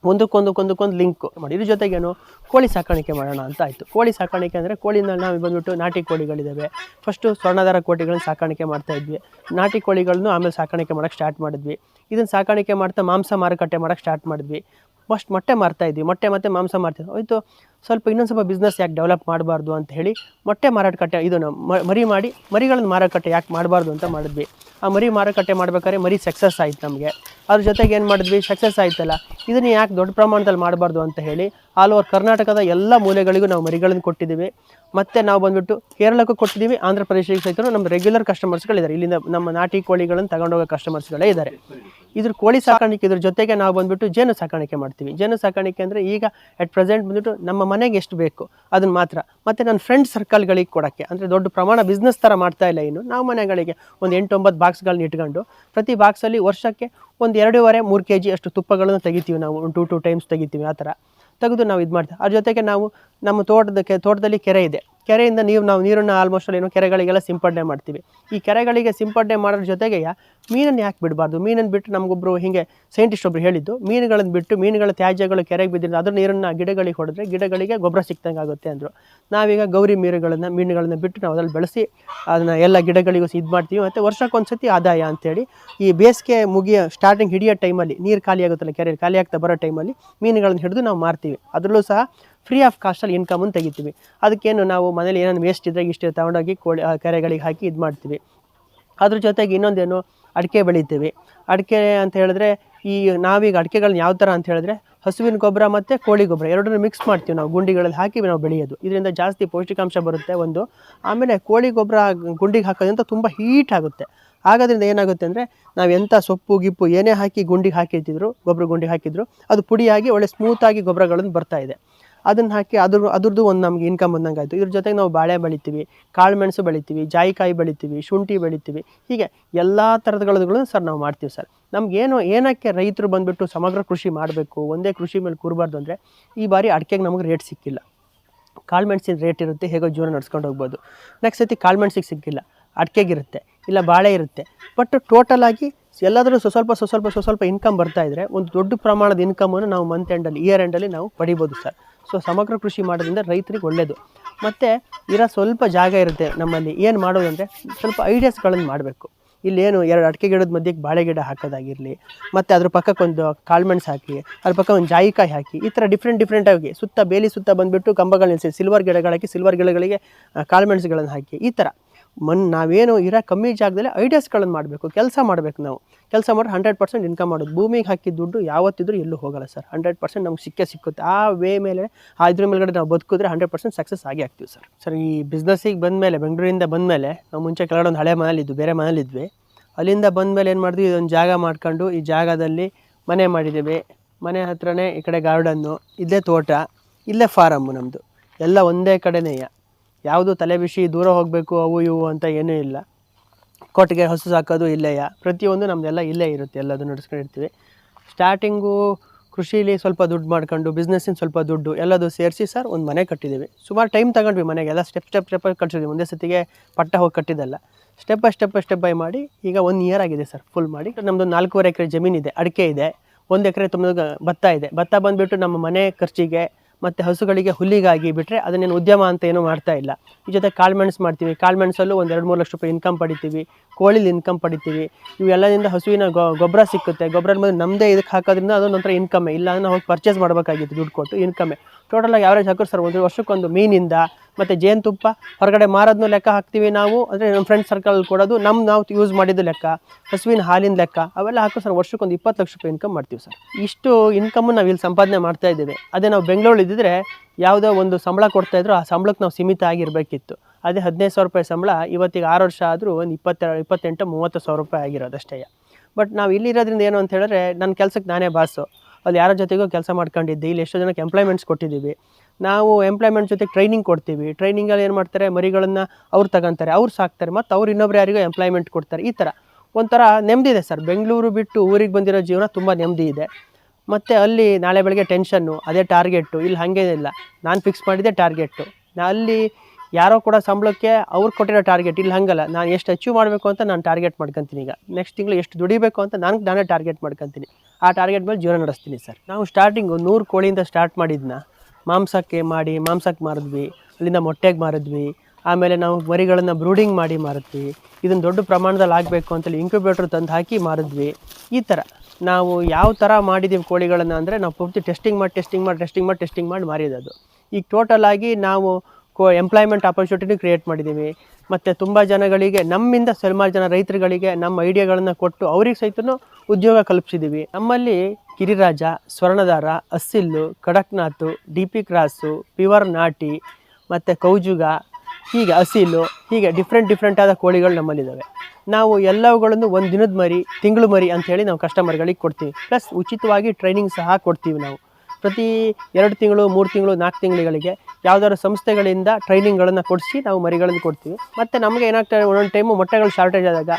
ಒಂದಕ್ಕೊಂದಕ್ಕೊಂದಕ್ಕೊಂದು ಲಿಂಕ್ ಮಾಡಿ. ಇದ್ರ ಜೊತೆಗೇನು ಕೋಳಿ ಸಾಕಾಣಿಕೆ ಮಾಡೋಣ ಅಂತ ಆಯಿತು. ಕೋಳಿ ಸಾಕಾಣಿಕೆ ಅಂದರೆ ಕೋಳಿನಲ್ಲಿ ನಾವು ಬಂದುಬಿಟ್ಟು ನಾಟಿ ಕೋಳಿಗಳಿದ್ದಾವೆ ಫಸ್ಟು ಸ್ವರ್ಣಧಾರ ಕೋಟಿಗಳನ್ನ ಸಾಕಾಣಿಕೆ ಮಾಡ್ತಾ ಇದ್ವಿ. ನಾಟಿ ಕೋಳಿಗಳನ್ನು ಆಮೇಲೆ ಸಾಕಾಣಿಕೆ ಮಾಡೋಕ್ಕೆ ಸ್ಟಾರ್ಟ್ ಮಾಡಿದ್ವಿ. ಇದನ್ನು ಸಾಕಾಣಿಕೆ ಮಾಡ್ತಾ ಮಾಂಸ ಮಾರುಕಟ್ಟೆ ಮಾಡೋಕ್ಕೆ ಸ್ಟಾರ್ಟ್ ಮಾಡಿದ್ವಿ. ಫಸ್ಟ್ ಮೊಟ್ಟೆ ಮಾರ್ತಾಯಿದ್ವಿ ಮೊಟ್ಟೆ ಮತ್ತು ಮಾಂಸ ಮಾರ್ತಿದ್ವಿ ಹೋಯ್ತು. ಸ್ವಲ್ಪ ಇನ್ನೊಂದು ಸ್ವಲ್ಪ ಬಿಸ್ನೆಸ್ ಯಾಕೆ ಡೆವಲಪ್ ಮಾಡಬಾರ್ದು ಅಂತ ಹೇಳಿ ಮೊಟ್ಟೆ ಮಾರಾಟಕಟ್ಟೆ ಇದನ್ನು ಮರಿ ಮಾಡಿ, ಮರಿಗಳನ್ನು ಮಾರಾಟಕಟ್ಟೆ ಯಾಕೆ ಮಾಡಬಾರ್ದು ಅಂತ ಮಾಡಿದ್ವಿ. ಆ ಮರಿ ಮಾರುಕಟ್ಟೆ ಮಾಡ್ಬೇಕಾದ್ರೆ ಮರಿ ಸಕ್ಸಸ್ ಆಯಿತು ನಮಗೆ. ಅದ್ರ ಜೊತೆಗೆ ಏನು ಮಾಡಿದ್ವಿ? ಸಕ್ಸಸ್ ಆಯ್ತಲ್ಲ. ಇದನ್ನು ಯಾಕೆ ದೊಡ್ಡ ಪ್ರಮಾಣದಲ್ಲಿ ಮಾಡಬಾರ್ದು ಅಂತ ಹೇಳಿ ಆಲ್ ಓವರ್ ಕರ್ನಾಟಕದ ಎಲ್ಲ ಮೂಲೆಗಳಿಗೂ ನಾವು ಮರಿಗಳನ್ನು ಕೊಟ್ಟಿದ್ದೀವಿ. ಮತ್ತು ನಾವು ಬಂದ್ಬಿಟ್ಟು ಕೇರಳಕ್ಕೂ ಕೊಟ್ಟಿದ್ದೀವಿ, ಆಂಧ್ರ ಪ್ರದೇಶಕ್ಕೆ ಸಹಿತ ನಮ್ಮ ರೆಗ್ಯುಲರ್ ಕಸ್ಟಮರ್ಸ್ಗಳಿದ್ದಾರೆ ಇಲ್ಲಿಂದ ನಮ್ಮ ನಾಟಿ ಕೋಳಿಗಳನ್ನು ತಗೊಂಡೋಗೋ ಕಸ್ಟಮರ್ಸ್ಗಳೇ ಇದ್ದಾರೆ ಇದ್ರ. ಕೋಳಿ ಸಾಕಾಣಿಕೆ ಇದ್ರ ಜೊತೆಗೆ ನಾವು ಬಂದ್ಬಿಟ್ಟು ಜೇನು ಸಾಕಾಣಿಕೆ ಮಾಡ್ತೀವಿ. ಜೇನು ಸಾಕಾಣಿಕೆ ಅಂದರೆ ಈಗ ಅಟ್ ಪ್ರೆಸೆಂಟ್ ಬಂದ್ಬಿಟ್ಟು ನಮ್ಮ ಮನೆಗೆ ಎಷ್ಟು ಬೇಕು ಅದನ್ನು ಮಾತ್ರ. ಮತ್ತು ನನ್ನ ಫ್ರೆಂಡ್ ಸರ್ಕಲ್ಗಳಿಗೆ ಕೊಡೋಕ್ಕೆ, ಅಂದರೆ ದೊಡ್ಡ ಪ್ರಮಾಣ ಬಿಸ್ನೆಸ್ ಥರ ಮಾಡ್ತಾ ಇಲ್ಲ ಇನ್ನು. ನಾವು ಮನೆಗಳಿಗೆ ಒಂದು ಎಂಟು ಒಂಬತ್ತು ಬಾಕ್ಸ್ಗಳನ್ನ ಇಟ್ಕೊಂಡು, ಪ್ರತಿ ಬಾಕ್ಸಲ್ಲಿ ವರ್ಷಕ್ಕೆ ಒಂದು ಎರಡೂವರೆ, ಮೂರು ಕೆ ಜಿ ಅಷ್ಟು ತುಪ್ಪಗಳನ್ನು ತೆಗಿತೀವಿ ನಾವು. ಒಂದು ಟೂ ಟೂ ಟೈಮ್ಸ್ ತೆಗಿತೀವಿ ಆ ಥರ ತೆಗೆದು ನಾವು ಇದು ಮಾಡ್ತೀವಿ. ಅದ್ರ ಜೊತೆಗೆ ನಾವು ನಮ್ಮ ತೋಟದ ತೋಟದಲ್ಲಿ ಕೆರೆ ಇದೆ. ಕೆರೆಯಿಂದ ನೀವು ನಾವು ನೀರನ್ನು ಆಲ್ಮೋಸ್ಟ್ ಅಲ್ಲಿ ಏನು ಕೆರೆಗಳಿಗೆಲ್ಲ ಸಿಂಪಡಣೆ ಮಾಡ್ತೀವಿ. ಈ ಕೆರೆಗಳಿಗೆ ಸಿಂಪಡಣೆ ಮಾಡೋದ್ರ ಜೊತೆಗೆ ಮೀನನ್ನು ಯಾಕೆ ಬಿಡಬಾರ್ದು? ಮೀನನ್ನು ಬಿಟ್ಟು ನಮಗೊಬ್ಬರು ಹೀಗೆ ಸೈಂಟಿಸ್ಟ್ ಒಬ್ರು ಹೇಳಿದ್ದು, ಮೀನುಗಳನ್ನು ಬಿಟ್ಟು ಮೀನುಗಳ ತ್ಯಾಜ್ಯಗಳು ಕೆರೆಗೆ ಬಿದ್ದಿದ್ದು ಅದ್ರ ನೀರನ್ನು ಗಿಡಗಳಿಗೆ ಹೊಡೆದ್ರೆ ಗಿಡಗಳಿಗೆ ಗೊಬ್ಬರ ಸಿಕ್ತಂಗೆ ಆಗುತ್ತೆ ಅಂದರು. ನಾವೀಗ ಗೌರಿ ಮೀನುಗಳನ್ನು ಮೀನುಗಳನ್ನು ಬಿಟ್ಟು ನಾವು ಅದ್ರಲ್ಲಿ ಬೆಳೆಸಿ ಅದನ್ನು ಎಲ್ಲ ಗಿಡಗಳಿಗೂ ಇದು ಮಾಡ್ತೀವಿ. ಮತ್ತು ವರ್ಷಕ್ಕೊಂದ್ಸತಿ ಆದಾಯ ಅಂತೇಳಿ ಈ ಬೇಸಿಗೆ ಮುಗಿಯ ಸ್ಟಾರ್ಟಿಂಗ್ ಹಿಡಿಯೋ ಟೈಮಲ್ಲಿ ನೀರು ಖಾಲಿ ಆಗುತ್ತಲ್ಲ ಕೆರೆ ಖಾಲಿ ಆಗ್ತಾ ಬರೋ ಟೈಮಲ್ಲಿ ಮೀನುಗಳನ್ನು ಹಿಡಿದು ನಾವು ಮಾರ್ತೀವಿ. ಅದರಲ್ಲೂ ಸಹ ಫ್ರೀ ಆಫ್ ಕಾಸ್ಟಲ್ಲಿ ಇನ್ಕಮನ್ನು ತೆಗಿತೀವಿ. ಅದಕ್ಕೇನು ನಾವು ಮನೇಲಿ ಏನೇನು ವೇಸ್ಟ್ ಇದ್ದರೆ ಇಷ್ಟು ತಗೊಂಡೋಗಿ ಕೋಳಿ ಕೆರೆಗಳಿಗೆ ಹಾಕಿ ಇದು ಮಾಡ್ತೀವಿ. ಅದ್ರ ಜೊತೆಗೆ ಇನ್ನೊಂದೇನು ಅಡಿಕೆ ಬೆಳಿತೀವಿ. ಅಡಿಕೆ ಅಂತ ಹೇಳಿದ್ರೆ ಈ ನಾವೀಗ ಅಡಿಕೆಗಳನ್ನ ಯಾವ ಥರ ಅಂತ ಹೇಳಿದ್ರೆ ಹಸುವಿನ ಗೊಬ್ಬರ ಮತ್ತು ಕೋಳಿ ಗೊಬ್ಬರ ಎರಡನ್ನೂ ಮಿಕ್ಸ್ ಮಾಡ್ತೀವಿ ನಾವು. ಗುಂಡಿಗಳಲ್ಲಿ ಹಾಕಿ ನಾವು ಬೆಳೆಯೋದು. ಇದರಿಂದ ಜಾಸ್ತಿ ಪೌಷ್ಟಿಕಾಂಶ ಬರುತ್ತೆ ಒಂದು. ಆಮೇಲೆ ಕೋಳಿ ಗೊಬ್ಬರ ಗುಂಡಿಗೆ ಹಾಕೋದ್ರಿಂದ ತುಂಬ ಹೀಟ್ ಆಗುತ್ತೆ. ಆಗೋದ್ರಿಂದ ಏನಾಗುತ್ತೆ ಅಂದರೆ ನಾವು ಎಂಥ ಸೊಪ್ಪು, ಗಿಪ್ಪು ಏನೇ ಹಾಕಿ ಗುಂಡಿಗೆ ಹಾಕಿರ್ತಿದ್ರು, ಗೊಬ್ಬರ ಗುಂಡಿಗೆ ಹಾಕಿದ್ರು, ಅದು ಪುಡಿಯಾಗಿ ಒಳ್ಳೆ ಸ್ಮೂತಾಗಿ ಗೊಬ್ಬರಗಳನ್ನು ಬರ್ತಾ ಇದೆ. ಅದನ್ನು ಹಾಕಿ ಅದ್ರ, ಅದ್ರದ್ದು ಒಂದು ನಮ್ಗೆ ಇನ್ಕಮ್ ಬಂದಂಗೆ ಆಯಿತು ಇದ್ರ ಜೊತೆಗೆ ನಾವು ಬಾಳೆ ಬೆಳಿತೀವಿ, ಕಾಳುಮೆಣಸು ಬೆಳಿತೀವಿ, ಜಾಯಿಕಾಯಿ ಬೆಳಿತೀವಿ, ಶುಂಠಿ ಬೆಳಿತೀವಿ. ಹೀಗೆ ಎಲ್ಲ ಥರದ್ಗಳನ್ನು ಸರ್ ನಾವು ಮಾಡ್ತೀವಿ ಸರ್. ನಮಗೇನು, ಏನಕ್ಕೆ ರೈತರು ಬಂದುಬಿಟ್ಟು ಸಮಗ್ರ ಕೃಷಿ ಮಾಡಬೇಕು, ಒಂದೇ ಕೃಷಿ ಮೇಲೆ ಕೂರಬಾರ್ದು ಅಂದರೆ ಈ ಬಾರಿ ಅಡಿಕೆಗೆ ನಮಗೆ ರೇಟ್ ಸಿಕ್ಕಿಲ್ಲ. ಕಾಳುಮೆಣಸಿನ ರೇಟ್ ಇರುತ್ತೆ, ಹೇಗೋ ಜೀವನ ನಡ್ಸ್ಕೊಂಡು ಹೋಗ್ಬೋದು. ನೆಕ್ಸ್ಟ್ ಸತಿ ಕಾಳುಮೆಣಸಿಗೆ ಸಿಕ್ಕಿಲ್ಲ. ಅಡಿಕೆಗಿರುತ್ತೆ ಇಲ್ಲ ಬಾಳೆ ಇರುತ್ತೆ. ಬಟ್ ಟೋಟಲ್ ಆಗಿ ಎಲ್ಲಾದರೂ ಸ್ವಲ್ಪ ಸ್ವಲ್ಪ ಸ್ವಲ್ಪ ಸ್ವಲ್ಪ ಇನ್ಕಮ್ ಬರ್ತಾ ಇದ್ರೆ, ಒಂದು ದೊಡ್ಡ ಪ್ರಮಾಣದ ಇನ್ಕಮನ್ನು ನಾವು ಮಂತ್ ಎಂಡಲ್ಲಿ ಇಯರ್ ಎಂಡಲ್ಲಿ ನಾವು ಪಡಿಬೋದು ಸರ್. ಸೊ ಸಮಗ್ರ ಕೃಷಿ ಮಾಡೋದ್ರಿಂದ ರೈತರಿಗೆ ಒಳ್ಳೆಯದು ಮತ್ತು ಇರೋ ಸ್ವಲ್ಪ ಜಾಗ ಇರುತ್ತೆ ನಮ್ಮಲ್ಲಿ, ಏನು ಮಾಡೋದಂದರೆ ಸ್ವಲ್ಪ ಐಡಿಯಾಸ್ಗಳನ್ನು ಮಾಡಬೇಕು. ಇಲ್ಲೇನು ಎರಡು ಅಡಿಕೆ ಗಿಡದ ಮಧ್ಯಕ್ಕೆ ಬಾಳೆ ಗಿಡ ಹಾಕೋದಾಗಿರಲಿ, ಮತ್ತು ಅದ್ರ ಪಕ್ಕಕ್ಕೊಂದು ಕಾಳುಮೆಣ್ಸು ಹಾಕಿ, ಅದ್ರ ಪಕ್ಕ ಒಂದು ಜಾಯಿಕಾಯಿ ಹಾಕಿ, ಈ ಥರ ಡಿಫ್ರೆಂಟ್ ಡಿಫ್ರೆಂಟಾಗಿ ಸುತ್ತ, ಬೇಲಿ ಸುತ್ತ ಬಂದುಬಿಟ್ಟು ಕಂಬಗಳನ್ನ ನಿಲ್ಲಿಸಿ ಸಿಲ್ವರ್ ಗಿಡಗಳು ಹಾಕಿ ಸಿಲ್ವರ್ ಗಿಡಗಳಿಗೆ ಕಾಳುಮೆಣಸುಗಳನ್ನು ಹಾಕಿ, ಈ ಥರ. ಮನ್, ನಾವೇನು ಇರೋ ಕಮ್ಮಿ ಜಾಗದಲ್ಲಿ ಐಡಿಯಾಸ್ಗಳನ್ನು ಮಾಡಬೇಕು, ಕೆಲಸ ಮಾಡಬೇಕು ನಾವು. ಕೆಲಸ ಮಾಡಿದ್ರೆ ಹಂಡ್ರೆಡ್ ಪರ್ಸೆಂಟ್ ಇನ್ಕಮ್ ಮಾಡೋದು ಭೂಮಿಗೆ ಹಾಕಿದ ದುಡ್ಡು ಯಾವತ್ತಿದ್ರೂ ಎಲ್ಲೂ ಹೋಗಲ್ಲ ಸರ್. ಹಂಡ್ರೆಡ್ ಪರ್ಸೆಂಟ್ ನಮ್ಗೆ ಸಿಕ್ಕೇ ಸಿಕ್ಕುತ್ತೆ. ಆ ವೇ ಮೇಲೆ, ಆ ಇದ್ರ ಮೇಲ್ಗಡೆ ನಾವು ಬದುಕಿದ್ರೆ ಹಂಡ್ರೆಡ್ ಪರ್ಸೆಂಟ್ ಸಕ್ಸಸ್ ಆಗಿ ಆಗ್ತೀವಿ ಸರ್. ಸರ್, ಈ ಬಿಸ್ನೆಸ್ಸಿಗೆ ಬಂದಮೇಲೆ, ಬೆಂಗಳೂರಿಂದ ಬಂದಮೇಲೆ, ನಾವು ಮುಂಚೆ ಕೆಳಗಡೆ ಒಂದು ಹಳೆ ಮನೇಲಿದ್ದು ಬೇರೆ ಮನೇಲಿದ್ವಿ ಅಲ್ಲಿಂದ ಬಂದ ಮೇಲೆ ಏನು ಮಾಡಿದ್ವಿ? ಇದೊಂದು ಜಾಗ ಮಾಡ್ಕೊಂಡು ಈ ಜಾಗದಲ್ಲಿ ಮನೆ ಮಾಡಿದ್ದೀವಿ. ಮನೆ ಹತ್ರನೇ ಈ ಕಡೆ ಗಾರ್ಡನ್ನು ಇಲ್ಲೇ ತೋಟ, ಇಲ್ಲೇ ಫಾರಮ್ಮು ನಮ್ಮದು ಎಲ್ಲ ಒಂದೇ ಕಡೆನೇ. ಯಾವುದು ತಲೆ ಬಿಸಿ ದೂರ ಹೋಗಬೇಕು, ಅವು ಇವು ಅಂತ ಏನೂ ಇಲ್ಲ. ಕೊಟ್ಟಿಗೆ ಹಸು ಸಾಕೋದು ಇಲ್ಲೇಯ? ಪ್ರತಿಯೊಂದು ನಮ್ಮದೆಲ್ಲ ಇಲ್ಲೇ ಇರುತ್ತೆ ಎಲ್ಲದು ನಡೆಸ್ಕೊಂಡಿರ್ತೀವಿ. ಸ್ಟಾರ್ಟಿಂಗು ಕೃಷಿಲಿ ಸ್ವಲ್ಪ ದುಡ್ಡು ಮಾಡ್ಕೊಂಡು ಬಿಸ್ನೆಸ್ಸಿನ ಸ್ವಲ್ಪ ದುಡ್ಡು, ಎಲ್ಲದು ಸೇರಿಸಿ ಸರ್ ಒಂದು ಮನೆ ಕಟ್ಟಿದ್ದೀವಿ. ಸುಮಾರು ಟೈಮ್ ತಗೊಂಡ್ವಿ ಮನೆಗೆಲ್ಲ ಸ್ಟೆಪ್ ಸ್ಟೆಪ್ ಸ್ಟೆಪ್ ಕಟ್ಟಿಸಿದ್ವಿ ಒಂದೇ ಸತಿಗೆ ಪಟ್ಟ ಹೋಗಿ ಕಟ್ಟಿದ್ದಲ್ಲ. Step by step by step by ಮಾಡಿ ಈಗ ಒನ್ ಇಯರ್ ಆಗಿದೆ ಸರ್ ಫುಲ್ ಮಾಡಿ. ನಮ್ಮದು ನಾಲ್ಕೂವರೆ ಎಕರೆ ಜಮೀನಿದೆ, ಅಡಿಕೆ ಇದೆ. ಒಂದು ಎಕರೆ ತುಂಬ ಭತ್ತ ಇದೆ. ಭತ್ತ ಬಂದುಬಿಟ್ಟು ನಮ್ಮ ಮನೆ ಖರ್ಚಿಗೆ ಮತ್ತು ಹಸುಗಳಿಗೆ ಹುಲ್ಲಿಗಾಗಿ ಬಿಟ್ಟರೆ ಅದನ್ನೇನು ಉದ್ಯಮ ಅಂತ ಏನೂ ಮಾಡ್ತಾ ಇಲ್ಲ. ಈ ಜೊತೆ ಕಾಳುಮೆಣಸು ಮಾಡ್ತೀವಿ. ಕಾಳುಮೆಣಸಲ್ಲೂ ಒಂದು ಎರಡು ಮೂರು ಲಕ್ಷ ರೂಪಾಯಿ ಇನ್ಕಮ್ ಪಡಿತೀವಿ. ಕೋಳಿಲಿ ಇನ್ಕಮ್ ಪಡಿತೀವಿ. ಇವೆಲ್ಲದಿಂದ ಹಸುವಿನ ಗೊಬ್ಬರ ಸಿಕ್ಕುತ್ತೆ. ಗೊಬ್ಬರ ಮೇಲೆ ನಮ್ಮದೇ ಇದಕ್ಕೆ ಹಾಕೋದ್ರಿಂದ ಅದೊಂದೊಂಥರ ಇನ್ಕಮ್ಮೆ ಇಲ್ಲ ಅಂದ್ರೆ ನಾವು ಹೋಗಿ ಪರ್ಚೇಸ್ ಮಾಡಬೇಕಾಗಿತ್ತು ದುಡ್ಡು ಕೊಟ್ಟು ಇನ್ಕಮ್ಮೆ ಟೋಟಲಾಗಿ ಯಾವ್ರೇಜ್ ಹಾಕೋರು ಸರ್ ಒಂದು ವರ್ಷಕ್ಕೊಂದು ಮೀನಿಂದ ಮತ್ತು ಜೇನುತುಪ್ಪ ಹೊರಗಡೆ ಮಾರೋದನ್ನು ಲೆಕ್ಕ ಹಾಕ್ತೀವಿ ನಾವು. ಅಂದರೆ ನಮ್ಮ ಫ್ರೆಂಡ್ ಸರ್ಕಲ್ ಕೊಡೋದು. ನಮ್ಮ ನಾವು ಯೂಸ್ ಮಾಡಿದ್ದು ಲೆಕ್ಕ. ಹಸುವಿನ ಹಾಲಿನ ಲೆಕ್ಕ. ಅವೆಲ್ಲ ಹಾಕೋ ಸರ್ ವರ್ಷಕ್ಕೊಂದು ಇಪ್ಪತ್ತು ಲಕ್ಷ ರೂಪಾಯಿ ಇನ್ಕಮ್ ಮಾಡ್ತೀವಿ ಸರ್. ಇಷ್ಟು ಇನ್ಕಮ್ಮು ನಾವು ಇಲ್ಲಿ ಸಂಪಾದನೆ ಮಾಡ್ತಾ ಇದ್ದೇವೆ. ಅದೇ ನಾವು ಬೆಂಗಳೂರು ಇದ್ದಿದ್ರೆ ಯಾವುದೋ ಒಂದು ಸಂಬಳ ಕೊಡ್ತಾ ಇದ್ರು, ಆ ಸಂಬಳಕ್ಕೆ ನಾವು ಸೀಮಿತ ಆಗಿರಬೇಕಿತ್ತು. ಅದೇ ಹದಿನೈದು ಸಾವಿರ ರೂಪಾಯಿ ಸಂಬಳ ಇವತ್ತಿಗೆ ಆರು ವರ್ಷ ಆದರೂ ಒಂದು ಇಪ್ಪತ್ತೆರಡು ಇಪ್ಪತ್ತೆಂಟು, ಮೂವತ್ತು ಸಾವಿರ ರೂಪಾಯಿ ಆಗಿರೋದು ಅಷ್ಟೇ. ಬಟ್ ನಾವು ಇಲ್ಲಿರೋದ್ರಿಂದ ಏನು ಅಂತ ಹೇಳಿದ್ರೆ, ನನ್ನ ಕೆಲಸಕ್ಕೆ ನಾನೇ ಬಾಸು ಅಲ್ಲಿ ಯಾರ ಜೊತೆಗೂ ಕೆಲಸ ಮಾಡ್ಕೊಂಡಿದ್ದೆ. ಇಲ್ಲಿ ಎಷ್ಟೋ ಜನಕ್ಕೆ ಎಂಪ್ಲಾಯ್ಮೆಂಟ್ಸ್ ಕೊಟ್ಟಿದ್ದೀವಿ. ನಾವು ಎಂಪ್ಲಾಯ್ಮೆಂಟ್ ಜೊತೆ ಟ್ರೈನಿಂಗ್ ಕೊಡ್ತೀವಿ. ಟ್ರೈನಿಂಗಲ್ಲಿ ಏನು ಮಾಡ್ತಾರೆ? ಮರಿಗಳನ್ನು ಅವ್ರು ತಗೊಂತಾರೆ, ಅವ್ರು ಸಾಕ್ತಾರೆ, ಮತ್ತು ಅವ್ರು ಇನ್ನೊಬ್ರು ಯಾರಿಗೂ ಎಂಪ್ಲಾಯ್ಮೆಂಟ್ ಕೊಡ್ತಾರೆ. ಈ ಥರ ಒಂಥರ ನೆಮ್ಮದಿ ಇದೆ ಸರ್. ಬೆಂಗಳೂರು ಬಿಟ್ಟು ಊರಿಗೆ ಬಂದಿರೋ ಜೀವನ ತುಂಬ ನೆಮ್ಮದಿ ಇದೆ. ಮತ್ತು ಅಲ್ಲಿ ನಾಳೆ ಬೆಳಗ್ಗೆ ಟೆನ್ಷನ್ನು ಅದೇ ಟಾರ್ಗೆಟ್ಟು ಇಲ್ಲಿ. ಹಾಗೇನಿಲ್ಲ ನಾನು ಫಿಕ್ಸ್ ಮಾಡಿದ್ದೆ ಟಾರ್ಗೆಟ್ಟು ನಾ ಅಲ್ಲಿ ಯಾರೋ ಕೂಡ ಸಂಬಳಕ್ಕೆ ಅವ್ರು ಕೊಟ್ಟಿರೋ ಟಾರ್ಗೆಟ್ ಇಲ್ಲಿ ಹಂಗಲ್ಲ. ನಾನು ಎಷ್ಟು ಅಚೀವ್ ಮಾಡಬೇಕು ಅಂತ ನಾನು ಟಾರ್ಗೆಟ್ ಮಾಡ್ಕೊತೀನಿ ಈಗ. ನೆಕ್ಸ್ಟ್ ತಿಂಗಳು ಎಷ್ಟು ದುಡಿಬೇಕು ಅಂತ ನಾನು ನಾನೇ ಟಾರ್ಗೆಟ್ ಮಾಡ್ಕೊತೀನಿ. ಆ ಟಾರ್ಗೆಟ್ ಮೇಲೆ ಜೀವನ ನಡೆಸ್ತೀನಿ ಸರ್. ನಾವು ಸ್ಟಾರ್ಟಿಂಗು ನೂರು ಕೋಳಿಯಿಂದ ಸ್ಟಾರ್ಟ್ ಮಾಡಿದ್ನ? ಮಾಂಸಕ್ಕೆ ಮಾಡಿ ಮಾಂಸಕ್ಕೆ ಮಾರಿದ್ವಿ, ಅಲ್ಲಿಂದ ಮೊಟ್ಟೆಗೆ ಮಾರಿದ್ವಿ, ಆಮೇಲೆ ನಾವು ಮರಿಗಳನ್ನು ಬ್ರೂಡಿಂಗ್ ಮಾಡಿ ಮಾರಿದ್ವಿ ಇದನ್ನು ದೊಡ್ಡ ಪ್ರಮಾಣದಲ್ಲಿ ಆಗಬೇಕು ಅಂತೇಳಿ ಇಂಕ್ಯುಬೇಟ್ರ್ ತಂದು ಹಾಕಿ ಮಾರಿದ್ವಿ. ಈ ಥರ ನಾವು ಯಾವ ಥರ ಮಾಡಿದ್ದೀವಿ ಕೋಳಿಗಳನ್ನು ಅಂದರೆ ನಾವು ಪೂರ್ತಿ ಟೆಸ್ಟಿಂಗ್ ಮಾಡಿ ಟೆಸ್ಟಿಂಗ್ ಮಾಡಿ ಟೆಸ್ಟಿಂಗ್ ಮಾಡಿ ಟೆಸ್ಟಿಂಗ್ ಮಾಡಿ ಮಾರಿದದು ಈಗ ಟೋಟಲ್ ಆಗಿ ನಾವು ಕೋ ಎಂಪ್ಲಾಯ್ಮೆಂಟ್ ಆಪರ್ಚುನಿಟಿ ಕ್ರಿಯೇಟ್ ಮಾಡಿದ್ದೀವಿ ಮತ್ತು ತುಂಬ ಜನಗಳಿಗೆ, ನಮ್ಮಿಂದ ಸುಮಾರು ಜನ ರೈತರುಗಳಿಗೆ, ನಮ್ಮ ಐಡಿಯಾಗಳನ್ನು ಕೊಟ್ಟು ಅವ್ರಿಗೆ ಸಹಿತ ಉದ್ಯೋಗ ಕಲ್ಪಿಸಿದ್ದೀವಿ ನಮ್ಮಲ್ಲಿ Giriraja, Swarnadhara, Aseel, Kadaknath, D P cross, pure ನಾಟಿ ಮತ್ತು ಕೌಜುಗ, ಹೀಗೆ ಅಸಿಲು, ಹೀಗೆ ಡಿಫ್ರೆಂಟ್ ಡಿಫ್ರೆಂಟ್ ಆದ ಕೋಳಿಗಳು ನಮ್ಮಲ್ಲಿದ್ದಾವೆ ನಾವು ಎಲ್ಲವುಗಳನ್ನು ಒಂದು ದಿನದ ಮರಿ, ತಿಂಗಳು ಮರಿ ಅಂಥೇಳಿ ನಾವು ಕಸ್ಟಮರ್ಗಳಿಗೆ ಕೊಡ್ತೀವಿ. ಪ್ಲಸ್ ಉಚಿತವಾಗಿ ಟ್ರೈನಿಂಗ್ ಸಹ ಕೊಡ್ತೀವಿ ನಾವು. ಪ್ರತಿ ಎರಡು ತಿಂಗಳು, ಮೂರು ತಿಂಗಳು, ನಾಲ್ಕು ತಿಂಗಳುಗಳಿಗೆ ಯಾವ್ದಾದ್ರು ಸಂಸ್ಥೆಗಳಿಂದ ಟ್ರೈನಿಂಗ್ಗಳನ್ನು ಕೊಡಿಸಿ ನಾವು ಮರಿಗಳನ್ನು ಕೊಡ್ತೀವಿ. ಮತ್ತು ನಮಗೆ ಏನಾಗ್ತದೆ, ಒಂದೊಂದು ಟೈಮು ಮೊಟ್ಟೆಗಳು ಶಾರ್ಟೇಜ್ ಆದಾಗ